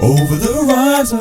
over the horizon.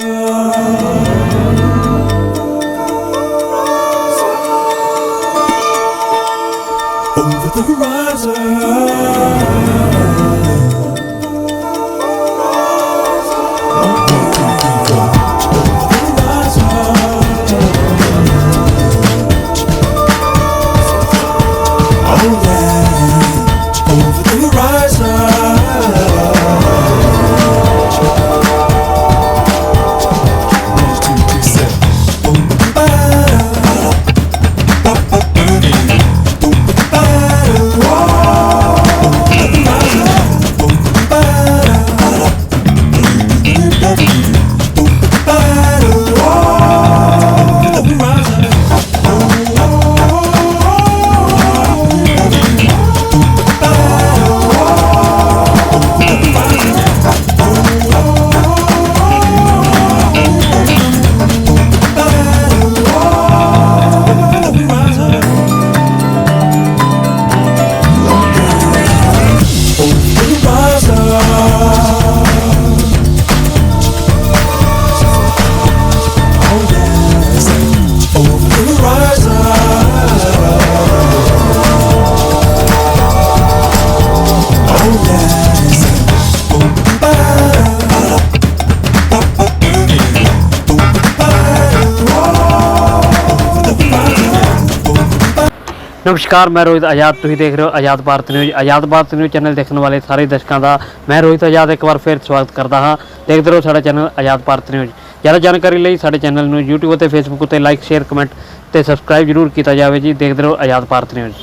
ਨਮਸਕਾਰ, ਮੈਂ ਰੋਹਿਤ ਆਜ਼ਾਦ। ਤੁਸੀਂ ਦੇਖ ਰਹੇ ਹੋ Azad Bharat news. Azad Bharat news channel ਦੇਖਣ ਵਾਲੇ ਸਾਰੇ ਦਰਸ਼ਕਾਂ ਦਾ ਮੈਂ ਰੋਹਿਤ ਆਜ਼ਾਦ ਇੱਕ ਵਾਰ ਫਿਰ ਸਵਾਗਤ ਕਰਦਾ ਹਾਂ। ਦੇਖਦੇ ਰਹੋ ਸਾਡਾ ਚੈਨਲ ਆਜ਼ਾਦ ਭਾਰਤ ਨਿਊਜ਼। ਜ਼ਿਆਦਾ ਜਾਣਕਾਰੀ ਲਈ ਸਾਡੇ ਚੈਨਲ ਨੂੰ YouTube ਅਤੇ Facebook ਉੱਤੇ ਲਾਈਕ, ਸ਼ੇਅਰ, ਕਮੈਂਟ ਤੇ ਸਬਸਕ੍ਰਾਈਬ ਜ਼ਰੂਰ ਕੀਤਾ ਜਾਵੇ ਜੀ। ਦੇਖਦੇ ਰਹੋ ਆਜ਼ਾਦ ਭਾਰਤ ਨਿਊਜ਼।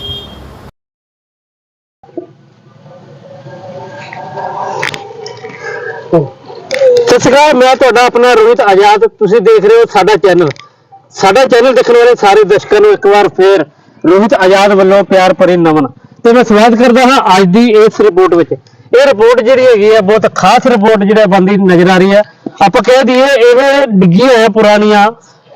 ਸਤਿ ਸ਼੍ਰੀ ਅਕਾਲ, ਮੈਂ ਤੁਹਾਡਾ ਆਪਣਾ ਰੋਹਿਤ ਆਜ਼ਾਦ। ਤੁਸੀਂ ਦੇਖ ਰਹੇ ਹੋ ਸਾਡਾ ਚੈਨਲ। ਸਾਡਾ ਚੈਨਲ ਦੇਖਣ ਵਾਲੇ ਸਾਰੇ ਦਰਸ਼ਕਾਂ ਨੂੰ ਇੱਕ ਵਾਰ ਫੇਰ ਰੋਹਿਤ ਆਜ਼ਾਦ ਵੱਲੋਂ ਪਿਆਰ ਭਰੇ ਨਮਨ। ਤੇ ਮੈਂ ਸਵਾਗਤ ਕਰਦਾ ਹਾਂ ਅੱਜ ਦੀ ਇਸ ਰਿਪੋਰਟ ਵਿੱਚ। ਇਹ ਰਿਪੋਰਟ ਜਿਹੜੀ ਹੈਗੀ ਹੈ ਬਹੁਤ ਖਾਸ ਰਿਪੋਰਟ ਜਿਹੜਾ ਬੰਦੀ ਨਜ਼ਰ ਆ ਰਹੀ ਹੈ ਆਪਾਂ ਕਹਿ ਦਈਏ, ਇਹ ਡਿੱਗੀਆਂ ਹੈ ਪੁਰਾਣੀਆਂ।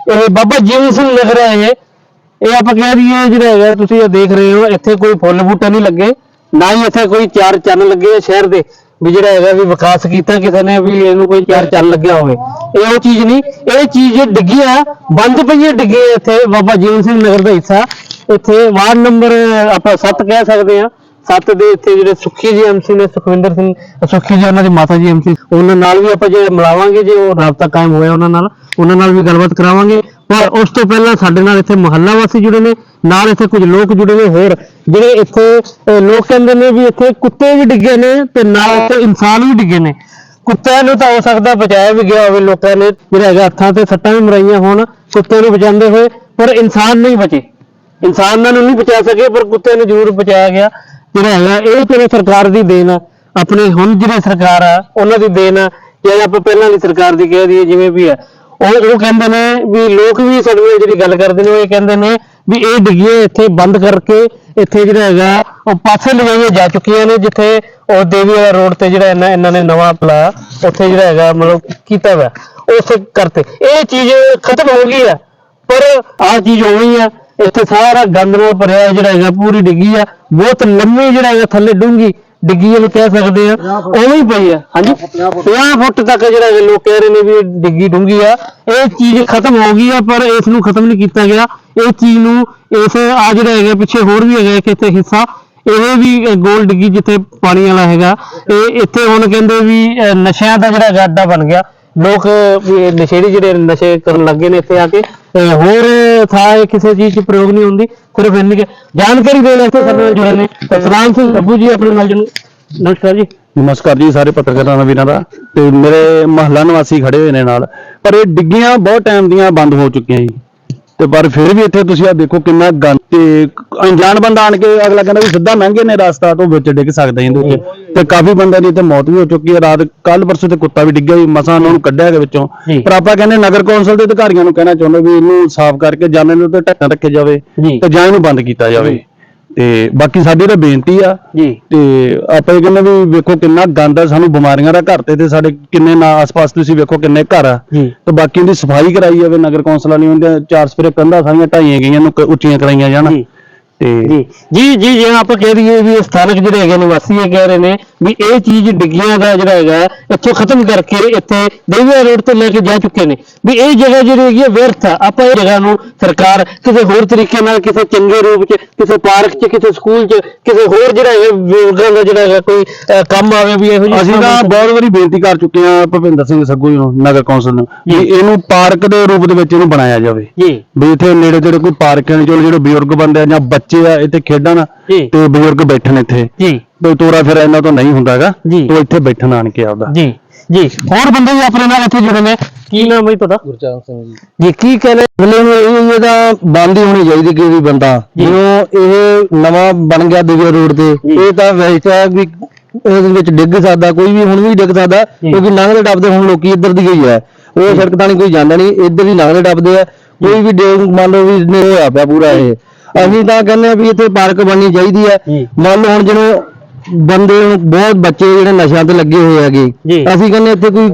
ਇਹ ਬਾਬਾ ਜੀਵਨ ਸਿੰਘ ਨਗਰ ਹੈ ਇਹ। ਆਪਾਂ ਕਹਿ ਦਈਏ ਜਿਹੜਾ ਹੈਗਾ, ਤੁਸੀਂ ਇਹ ਦੇਖ ਰਹੇ ਹੋ, ਇੱਥੇ ਕੋਈ ਫੁੱਲ ਬੂਟੇ ਨਹੀਂ ਲੱਗੇ, ਨਾ ਹੀ ਇੱਥੇ ਕੋਈ ਚਾਰ ਚੰਨ ਲੱਗੇ ਸ਼ਹਿਰ ਦੇ। ਵੀ ਜਿਹੜਾ ਹੈਗਾ ਵੀ ਵਿਕਾਸ ਕੀਤਾ ਕਿਸੇ ਨੇ ਵੀ ਇਹਨੂੰ ਕੋਈ ਚਾਰ ਚੰਨ ਲੱਗਿਆ ਹੋਵੇ। ਇਹ ਉਹ ਚੀਜ਼ ਨਹੀਂ, ਇਹ ਚੀਜ਼ ਡਿੱਗੀ ਆ ਬੰਦ ਪਈ ਹੈ ਡਿੱਗੀ ਇੱਥੇ ਬਾਬਾ ਜੀਵਨ ਸਿੰਘ ਨਗਰ ਦਾ ਹਿੱਸਾ। ਇੱਥੇ ਵਾਰਡ ਨੰਬਰ, ਆਪਾਂ 7 ਕਹਿ ਸਕਦੇ ਆ 7 ਦੇ ਇੱਥੇ ਜਿਹੜੇ ਸੁਖੀ ਜੀ ਐਮਸੀ ਨੇ, ਸੁਖਵਿੰਦਰ ਸਿੰਘ, ਸੁਖੀ ਜੀ ਉਹਨਾਂ ਦੀ ਮਾਤਾ ਜੀ ਐਮਸੀ ਉਹਨਾਂ ਨਾਲ ਵੀ ਆਪਾਂ ਜੇ ਮਿਲਾਵਾਂਗੇ, ਜੇ ਉਹ ਰਾਬਤਾ ਕਾਇਮ ਹੋਇਆ ਉਹਨਾਂ ਨਾਲ ਉਹਨਾਂ ਨਾਲ ਵੀ ਗੱਲਬਾਤ ਕਰਾਵਾਂਗੇ। ਪਰ ਉਸ ਤੋਂ ਪਹਿਲਾਂ ਸਾਡੇ ਨਾਲ ਇੱਥੇ ਮੁਹੱਲਾ ਵਾਸੀ ਜੁੜੇ ਨੇ, ਨਾਲ ਇੱਥੇ ਕੁਝ ਲੋਕ ਜੁੜੇ ਨੇ ਹੋਰ, ਜਿਹੜੇ ਇੱਥੇ ਲੋਕ ਕਹਿੰਦੇ ਨੇ ਵੀ ਇੱਥੇ ਕੁੱਤੇ ਵੀ ਡਿੱਗੇ ਨੇ ਤੇ ਨਾਲ ਇੱਥੇ ਇਨਸਾਨ ਵੀ ਡਿੱਗੇ ਨੇ। ਕੁੱਤਿਆਂ ਨੂੰ ਤਾਂ ਹੋ ਸਕਦਾ ਬਚਾਇਆ ਵੀ ਗਿਆ ਹੋਵੇ ਲੋਕਾਂ ਨੇ, ਜਿਹੜਾ ਹੈਗਾ ਹੱਥਾਂ ਤੇ ਸੱਟਾਂ ਵੀ ਮਰਾਈਆਂ ਹੋਣ, ਕੁੱਤੇ ਨੂੰ ਬਚਾਉਂਦੇ ਹੋਏ, ਪਰ ਇਨਸਾਨ ਨਹੀਂ ਬਚੇ। ਇਨਸਾਨਾਂ ਨੂੰ ਨਹੀਂ ਬਚਾ ਸਕੇ, ਪਰ ਕੁੱਤੇ ਨੂੰ ਜ਼ਰੂਰ ਬਚਾਇਆ ਗਿਆ। ਜਿਹੜਾ ਹੈਗਾ, ਇਹ ਚਲੋ ਸਰਕਾਰ ਦੀ ਦੇਣ। ਆ ਆਪਣੇ ਹੁਣ ਜਿਹੜੀ ਸਰਕਾਰ ਆ, ਉਹਨਾਂ ਦੀ ਦੇਣ। ਆ ਜਾਂ ਆਪਾਂ ਪਹਿਲਾਂ ਦੀ ਸਰਕਾਰ ਦੀ ਕਹਿ ਦਈਏ, ਜਿਵੇਂ ਵੀ ਆ। ਉਹ ਉਹ ਕਹਿੰਦੇ ਨੇ ਵੀ ਲੋਕ ਵੀ ਸਾਡੇ ਨਾਲ ਜਿਹੜੀ ਗੱਲ ਕਰਦੇ ਨੇ, ਉਹ ਇਹ ਕਹਿੰਦੇ ਨੇ ਵੀ ਇਹ ਡਿੱਗੀਆਂ ਇੱਥੇ ਬੰਦ ਕਰਕੇ, ਇੱਥੇ ਜਿਹੜਾ ਹੈਗਾ, ਉਹ ਪਾਸੇ ਲਵਾਈਆਂ ਜਾ ਚੁੱਕੀਆਂ ਨੇ, ਜਿੱਥੇ ਉਹ ਦੇਵੀ ਵਾਲਾ ਰੋਡ ਤੇ ਜਿਹੜਾ ਇਹਨਾਂ ਇਹਨਾਂ ਨੇ ਨਵਾਂ ਪਲਾ ਉੱਥੇ ਜਿਹੜਾ ਹੈਗਾ, ਮਤਲਬ ਕੀਤਾ ਹੋਇਆ। ਉੱਥੇ ਕਰਤੇ ਇਹ ਚੀਜ਼ ਖਤਮ ਹੋ ਗਈ ਆ। ਪਰ ਆਹ ਚੀਜ਼ ਉਵੇਂ ਆ। ਇੱਥੇ ਸਾਰਾ ਗੰਦ ਨਾਲ ਭਰਿਆ ਹੋਇਆ ਜਿਹੜਾ ਹੈਗਾ ਪੂਰੀ ਡਿੱਗੀ ਆ। ਬਹੁਤ ਲੰਮੀ ਜਿਹੜਾ ਹੈਗਾ ਥੱਲੇ ਡੂੰਗੀ ਡਿੱਗੀ ਇਹਨੂੰ ਕਹਿ ਸਕਦੇ ਆ। ਉਵੇਂ ਹੀ ਪਈ ਆ ਹਾਂਜੀ। 50 ਫੁੱਟ ਤੱਕ ਜਿਹੜਾ ਹੈਗਾ ਲੋਕ ਕਹਿ ਰਹੇ ਨੇ ਵੀ ਇਹ ਡਿੱਗੀ ਡੂੰਗੀ ਆ। ਇਹ ਚੀਜ਼ ਖਤਮ ਹੋ ਗਈ ਆ ਪਰ ਇਸ ਨੂੰ ਖਤਮ ਨਹੀਂ ਕੀਤਾ ਗਿਆ। ਇਹ ਚੀਜ਼ ਨੂੰ ਇਸ ਆ ਜਿਹੜਾ ਹੈਗਾ ਪਿੱਛੇ ਹੋਰ ਵੀ ਹੈਗਾ ਇੱਕ ਇੱਥੇ ਹਿੱਸਾ। ਇਹ ਵੀ ਗੋਲ ਡਿੱਗੀ ਜਿੱਥੇ ਪਾਣੀ ਵਾਲਾ ਹੈਗਾ। ਇਹ ਇੱਥੇ ਹੁਣ ਕਹਿੰਦੇ ਵੀ ਨਸ਼ਿਆਂ ਦਾ ਜਿਹੜਾ ਹੈਗਾ ਅੱਡਾ ਬਣ ਗਿਆ। ਲੋਕ ਵੀ ਇਹ ਨਸ਼ੇੜੀ ਜਿਹੜੇ ਨਸ਼ੇ ਕਰਨ ਲੱਗੇ ਨੇ ਇੱਥੇ ਆ ਕੇ। ਤੇ ਹੋਰ ਥਾਂ ਕਿਸੇ ਚੀਜ਼ 'ਚ ਪ੍ਰਯੋਗ ਨਹੀਂ ਹੁੰਦੀ, ਸਿਰਫ ਇੰਨੀ ਕੁ ਜਾਣਕਾਰੀ ਦੇਣ ਵਾਸਤੇ ਸਾਡੇ ਨਾਲ ਜੁੜੇ ਨੇ। ਸਤਨਾਮ ਸਿੰਘ ਬੱਬੂ ਜੀ, ਆਪਣੇ ਨਾਲ ਜੁੜੇ ਨਮਸਕਾਰ ਜੀ। ਨਮਸਕਾਰ ਜੀ ਸਾਰੇ ਪੱਤਰਕਾਰਾਂ ਦਾ, ਵੀਰਾਂ ਦਾ। ਤੇ ਮੇਰੇ ਮਹੱਲਾ ਨਿਵਾਸੀ ਖੜੇ ਹੋਏ ਨੇ ਨਾਲ। ਪਰ ਇਹ ਡਿੱਗੀਆਂ ਬਹੁਤ ਟਾਈਮ ਦੀਆਂ ਬੰਦ ਹੋ ਚੁੱਕੀਆਂ ਜੀ। ਤੇ ਪਰ ਫਿਰ ਵੀ ਇੱਥੇ ਤੁਸੀਂ ਆ ਦੇਖੋ ਕਿੰਨਾ ਗੰਦ ਤੇ ਅਣਜਾਣ ਬੰਦਾ ਆਣ ਕੇ ਅਗਲਾ ਕਹਿੰਦਾ ਵੀ ਸਿੱਧਾ ਲੰਘੇ ਨੇ ਰਸਤਾ ਤੋਂ ਵਿੱਚ ਡਿੱਗ ਸਕਦਾ ਇਹਦੇ ਉੱਤੇ। ਤੇ ਕਾਫੀ ਬੰਦਿਆਂ ਦੀ ਇੱਥੇ ਮੌਤ ਵੀ ਹੋ ਚੁੱਕੀ ਹੈ। ਰਾਤ ਕੱਲ ਪਰਸੋਂ ਤੇ ਕੁੱਤਾ ਵੀ ਡਿੱਗਿਆ ਵੀ ਮਸਾਂ ਉਹਨਾਂ ਨੂੰ ਕੱਢਿਆ ਗਿਆ ਵਿੱਚੋਂ। ਪਰ ਆਪਾਂ ਕਹਿੰਦੇ ਨਗਰ ਕੌਂਸਲ ਦੇ ਅਧਿਕਾਰੀਆਂ ਨੂੰ ਕਹਿਣਾ ਚਾਹੁੰਦੇ ਵੀ ਇਹਨੂੰ ਸਾਫ਼ ਕਰਕੇ ਜਾਂ ਇਹਨੂੰ ਤੇ ਢੱਕਣ ਰੱਖਿਆ ਜਾਵੇ। ਤੇ ਜਾਂ ਇਹਨੂੰ ਬੰਦ ਕੀਤਾ ਜਾਵੇ। ਤੇ ਬਾਕੀ ਸਾਡੀ ਤਾਂ ਬੇਨਤੀ ਆ ਜੀ। ਤੇ ਆਪਾਂ ਇਹ ਕਹਿੰਦੇ ਵੀ ਵੇਖੋ ਕਿੰਨਾ ਗੰਦ ਆ ਸਾਨੂੰ ਬਿਮਾਰੀਆਂ ਦਾ ਘਰ ਤੇ ਤੇ ਸਾਡੇ ਕਿੰਨੇ ਨਾ ਆਸ-ਪਾਸ ਤੁਸੀਂ ਵੇਖੋ ਕਿੰਨੇ ਘਰ ਆ। ਜੀ। ਤੇ ਬਾਕੀ ਦੀ ਸਫ਼ਾਈ ਕਰਾਈ ਜਾਵੇ ਨਗਰ ਕੌਂਸਲਾਂ ਨੇ ਉਹਦੇ ਚਾਰ ਸਪਰੇ ਕੰਧਾਂ ਸਾਰੀਆਂ ਢਾਈਆਂ ਗਈਆਂ ਨੂੰ ਕ- ਉੱਚੀਆਂ ਕਰਾਈਆਂ ਜਾਣ। ਜੀ। ਤੇ ਜੀ। ਜੀ ਜੀ ਆਪਾਂ ਕਹਿ ਦਈਏ ਵੀ ਇਹ ਸਥਾਨਕ ਜਿਹੜੇ ਹੈਗੇ ਨਿਵਾਸੀ ਇਹ ਕਹਿ ਰਹੇ ਨੇ ਵੀ ਇਹ ਚੀਜ਼ ਡਿੱਗੀਆਂ ਦਾ ਜਿਹੜਾ ਹੈਗਾ ਇੱਥੋਂ ਖਤਮ ਕਰਕੇ ਇੱਥੇ ਦੇਵੀਆ ਰੋਡ ਤੇ ਲੈ ਕੇ ਜਾ ਚੁੱਕੇ ਨੇ। ਵੀ ਇਹ ਜਗ੍ਹਾ ਜਿਹੜੀ ਹੈਗੀ ਹੈ ਵਿਅਰਥ ਆ। ਆਪਾਂ ਇਹ ਜਗ੍ਹਾ ਨੂੰ ਸਰਕਾਰ ਕਿਸੇ ਹੋਰ ਤਰੀਕੇ ਨਾਲ ਕਿਸੇ ਚੰਗੇ ਰੂਪ 'ਚ ਕਿਸੇ ਪਾਰਕ 'ਚ ਕਿਸੇ ਸਕੂਲ 'ਚ ਕਿਸੇ ਹੋਰ ਜਿਹੜਾ ਹੈਗਾ ਬਜ਼ੁਰਗਾਂ ਦਾ ਜਿਹੜਾ ਹੈਗਾ ਕੋਈ ਕੰਮ ਆਵੇ ਵੀ ਇਹੋ ਜਿਹੀ ਅਸੀਂ ਤਾਂ ਬਹੁਤ ਵਾਰੀ ਬੇਨਤੀ ਕਰ ਚੁੱਕੇ ਹਾਂ ਭੁਪਿੰਦਰ ਸਿੰਘ ਸੱਗੂ ਨੂੰ ਨਗਰ ਕੌਂਸਲ ਨੂੰ ਵੀ। ਇਹਨੂੰ ਪਾਰਕ ਦੇ ਰੂਪ ਦੇ ਵਿੱਚ ਇਹਨੂੰ ਬਣਾਇਆ ਜਾਵੇ। ਜੀ। ਵੀ ਇੱਥੇ ਨੇੜੇ ਤੇੜੇ ਕੋਈ ਪਾਰਕ ਹੈ ਚਲੋ ਜਿਹੜੇ ਬਜ਼ੁਰਗ ਬੰਦੇ ਆ ਜਾਂ ਬੱਚੇ ਆ ਇੱਥੇ ਖੇਡਣ ਜੀ। ਤੇ ਬਜ਼ੁਰਗ ਬੈਠਣ ਇੱਥੇ। ਜੀ। ਤੇ ਤੋਰਾ ਫਿਰ ਇਹਨਾਂ ਤੋਂ ਨਹੀਂ ਹੁੰਦਾਗਾ ਜੀ। ਉਹ ਇੱਥੇ ਬੈਠਣ ਆਣ ਕੇ ਆਪਦਾ। ਜੀ ਜੀ। ਹੋਰ ਬੰਦੇ ਵੀ ਆਪਣੇ ਨਾਲ ਇੱਥੇ ਜੁੜੇ ਨੇ। ਕੀ ਨਾਮ ਹੈ ਤੁਹਾਡਾ? ਗੁਰਚਰਨ ਸਿੰਘ ਜੀ। ਜੀ ਕੀ ਕਹਿੰਦੇ ਮਤਲਬ ਇਹ ਇਹਦਾ ਬੰਦ ਹੀ ਹੋਣੀ ਚਾਹੀਦੀ ਕਿ ਵੀ ਬੰਦਾ। ਜੀ। ਜਿਉਂ ਇਹ ਨਵਾਂ ਬਣ ਗਿਆ ਦਿਵਿਆ ਰੋਡ ਤੇ ਜੀ। ਇਹ ਤਾਂ ਵੈਸੇ ਹੈ ਵੀ ਇਹਦੇ ਵਿੱਚ ਡਿੱਗ ਸਕਦਾ ਕੋਈ ਵੀ ਹੁਣ ਵੀ ਡਿੱਗ ਸਕਦਾ ਜੀ। ਕਿਉਂਕਿ ਲੰਘਦੇ ਟੱਪਦੇ ਹੁਣ ਲੋਕੀ ਇੱਧਰ ਦੀ ਗਈ ਹੈ ਉਹ ਸੜਕ ਤਾਂ ਨਹੀਂ ਕੋਈ ਜਾਂਦਾ ਨਹੀਂ ਇੱਧਰ ਹੀ ਲੰਘਦੇ ਟੱਪਦੇ ਆ। ਕੋਈ ਵੀ ਡਿੱਗ ਮੰਨ ਲਓ ਵੀ ਨੇ ਹੋਇਆ ਪਿਆ ਪੂਰਾ ਇਹ। ਅਸੀਂ ਤਾਂ ਕਹਿੰਦੇ ਆ ਵੀ ਇੱਥੇ ਪਾਰਕ ਬਣਨੀ ਚਾਹੀਦੀ ਹੈ। ਮੰਨ ਲਓ ਹੁਣ ਜਿਵੇਂ ਬੰਦੇ ਹੁਣ ਬਹੁਤ ਬੱਚੇ ਜਿਹੜੇ ਨਸ਼ਿਆਂ ਤੇ ਲੱਗੇ ਹੋਏ ਹੈਗੇ। ਜੀ। ਅਸੀਂ ਕਹਿੰਦੇ ਇੱਥੇ ਕੋਈ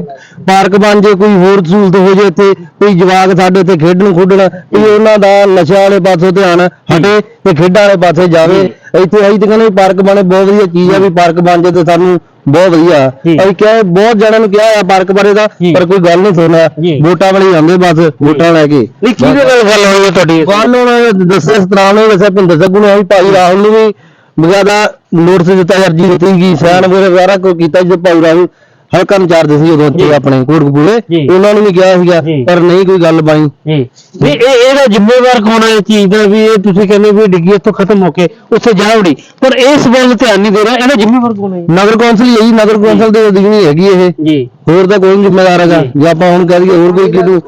ਪਾਰਕ ਬਣ ਜੇ ਕੋਈ ਹੋਰ ਸਹੂਲਤ ਹੋ ਜੇ ਇੱਥੇ ਕੋਈ ਜਵਾਕ ਸਾਡੇ ਇੱਥੇ ਖੇਡਣ ਖੁੱਡਣ ਵੀ ਉਹਨਾਂ ਦਾ ਨਸ਼ਿਆਂ ਵਾਲੇ ਪਾਸੋਂ ਧਿਆਨ ਹਟੇ ਤੇ ਖੇਡਾਂ ਵਾਲੇ ਪਾਸੇ ਜਾਵੇ। ਇੱਥੇ ਅਸੀਂ ਤਾਂ ਕਹਿੰਦੇ ਵੀ ਪਾਰਕ ਬਣੇ ਬਹੁਤ ਵਧੀਆ ਚੀਜ਼ ਆ ਵੀ ਪਾਰਕ ਬਣ ਜੇ ਤੇ ਸਾਨੂੰ ਬਹੁਤ ਵਧੀਆ। ਜੀ। ਅਸੀਂ ਕਿਹਾ ਬਹੁਤ ਜਣਾਂ ਨੂੰ ਕਿਹਾ ਆ ਪਾਰਕ ਬਾਰੇ ਦਾ ਜੀ। ਪਰ ਕੋਈ ਗੱਲ ਨਹੀਂ ਸੁਣਿਆ। ਜੀ। ਵੋਟਾਂ ਵਾਲੇ ਹੀ ਆਉਂਦੇ ਬਸ ਵੋਟਾਂ ਲੈ ਕੇ। ਨਹੀਂ ਕਿਹਦੇ ਨਾਲ ਗੱਲ ਹੋਈ ਹੈ ਤੁਹਾਡੀ? ਗੱਲ ਹੁਣ ਦੱਸਿਆ ਸਤਰਾਮ ਨੇ ਦੱਸਿਆ ਭਿੰਦਰ ਸੱਗੂ ਨੇ ਵੀ ਭਾਈ ਰਾਹੁਲ ਨੂੰ ਵੀ ਬਗਾਦਾ ਨੋਟਿਸ ਦਿੱਤਾ ਅਰਜੀ ਦਿੱਤੀ ਗਈ ਸਾਨ ਵਗੈਰਾ ਕੋਈ ਕੀਤਾ ਜੋ ਭਾਈ ਰਾਹੁਲ ਹਲਕਾ ਇੰਚਾਰਜ ਸੀ ਉਦੋਂ। ਇੱਥੇ ਆਪਣੇ ਕੋਟਕਪੂਰੇ ਜੀ। ਉਹਨਾਂ ਨੂੰ ਵੀ ਕਿਹਾ ਸੀਗਾ ਜੀ। ਪਰ ਨਹੀਂ ਕੋਈ ਗੱਲ ਬਣੀ ਜੀ। ਨਹੀਂ ਇਹ ਇਹਦਾ ਜ਼ਿੰਮੇਵਾਰ ਕੌਣ ਹੈ ਇਸ ਚੀਜ਼ ਦਾ? ਵੀ ਇਹ ਤੁਸੀਂ ਕਹਿੰਦੇ ਵੀ ਡਿੱਗੀ ਇੱਥੋਂ ਖਤਮ ਹੋ ਕੇ ਉੱਥੇ ਜਾ ਵੜੀ। ਪਰ ਇਸ ਵੱਲ ਧਿਆਨ ਨਹੀਂ ਦੇ ਰਿਹਾ ਇਹਦਾ ਜ਼ਿੰਮੇਵਾਰ ਕੌਣ ਹੈ ਨਗਰ ਕੌਂਸਲ ਹੀ ਹੈ ਜੀ ਨਗਰ ਕੌਂਸਲ ਦੇ ਅਧੀਨ ਹੀ ਹੈਗੀ ਇਹ। ਜੀ। ਹੋਰ ਤਾਂ ਕੋਈ ਨਹੀਂ ਜ਼ਿੰਮੇਵਾਰ ਹੈਗਾ। ਜੀ। ਆਪਾਂ ਹੁਣ ਕਹਿ ਦਈਏ ਹੋਰ ਕੋਈ ਕਿਹਨੂੰ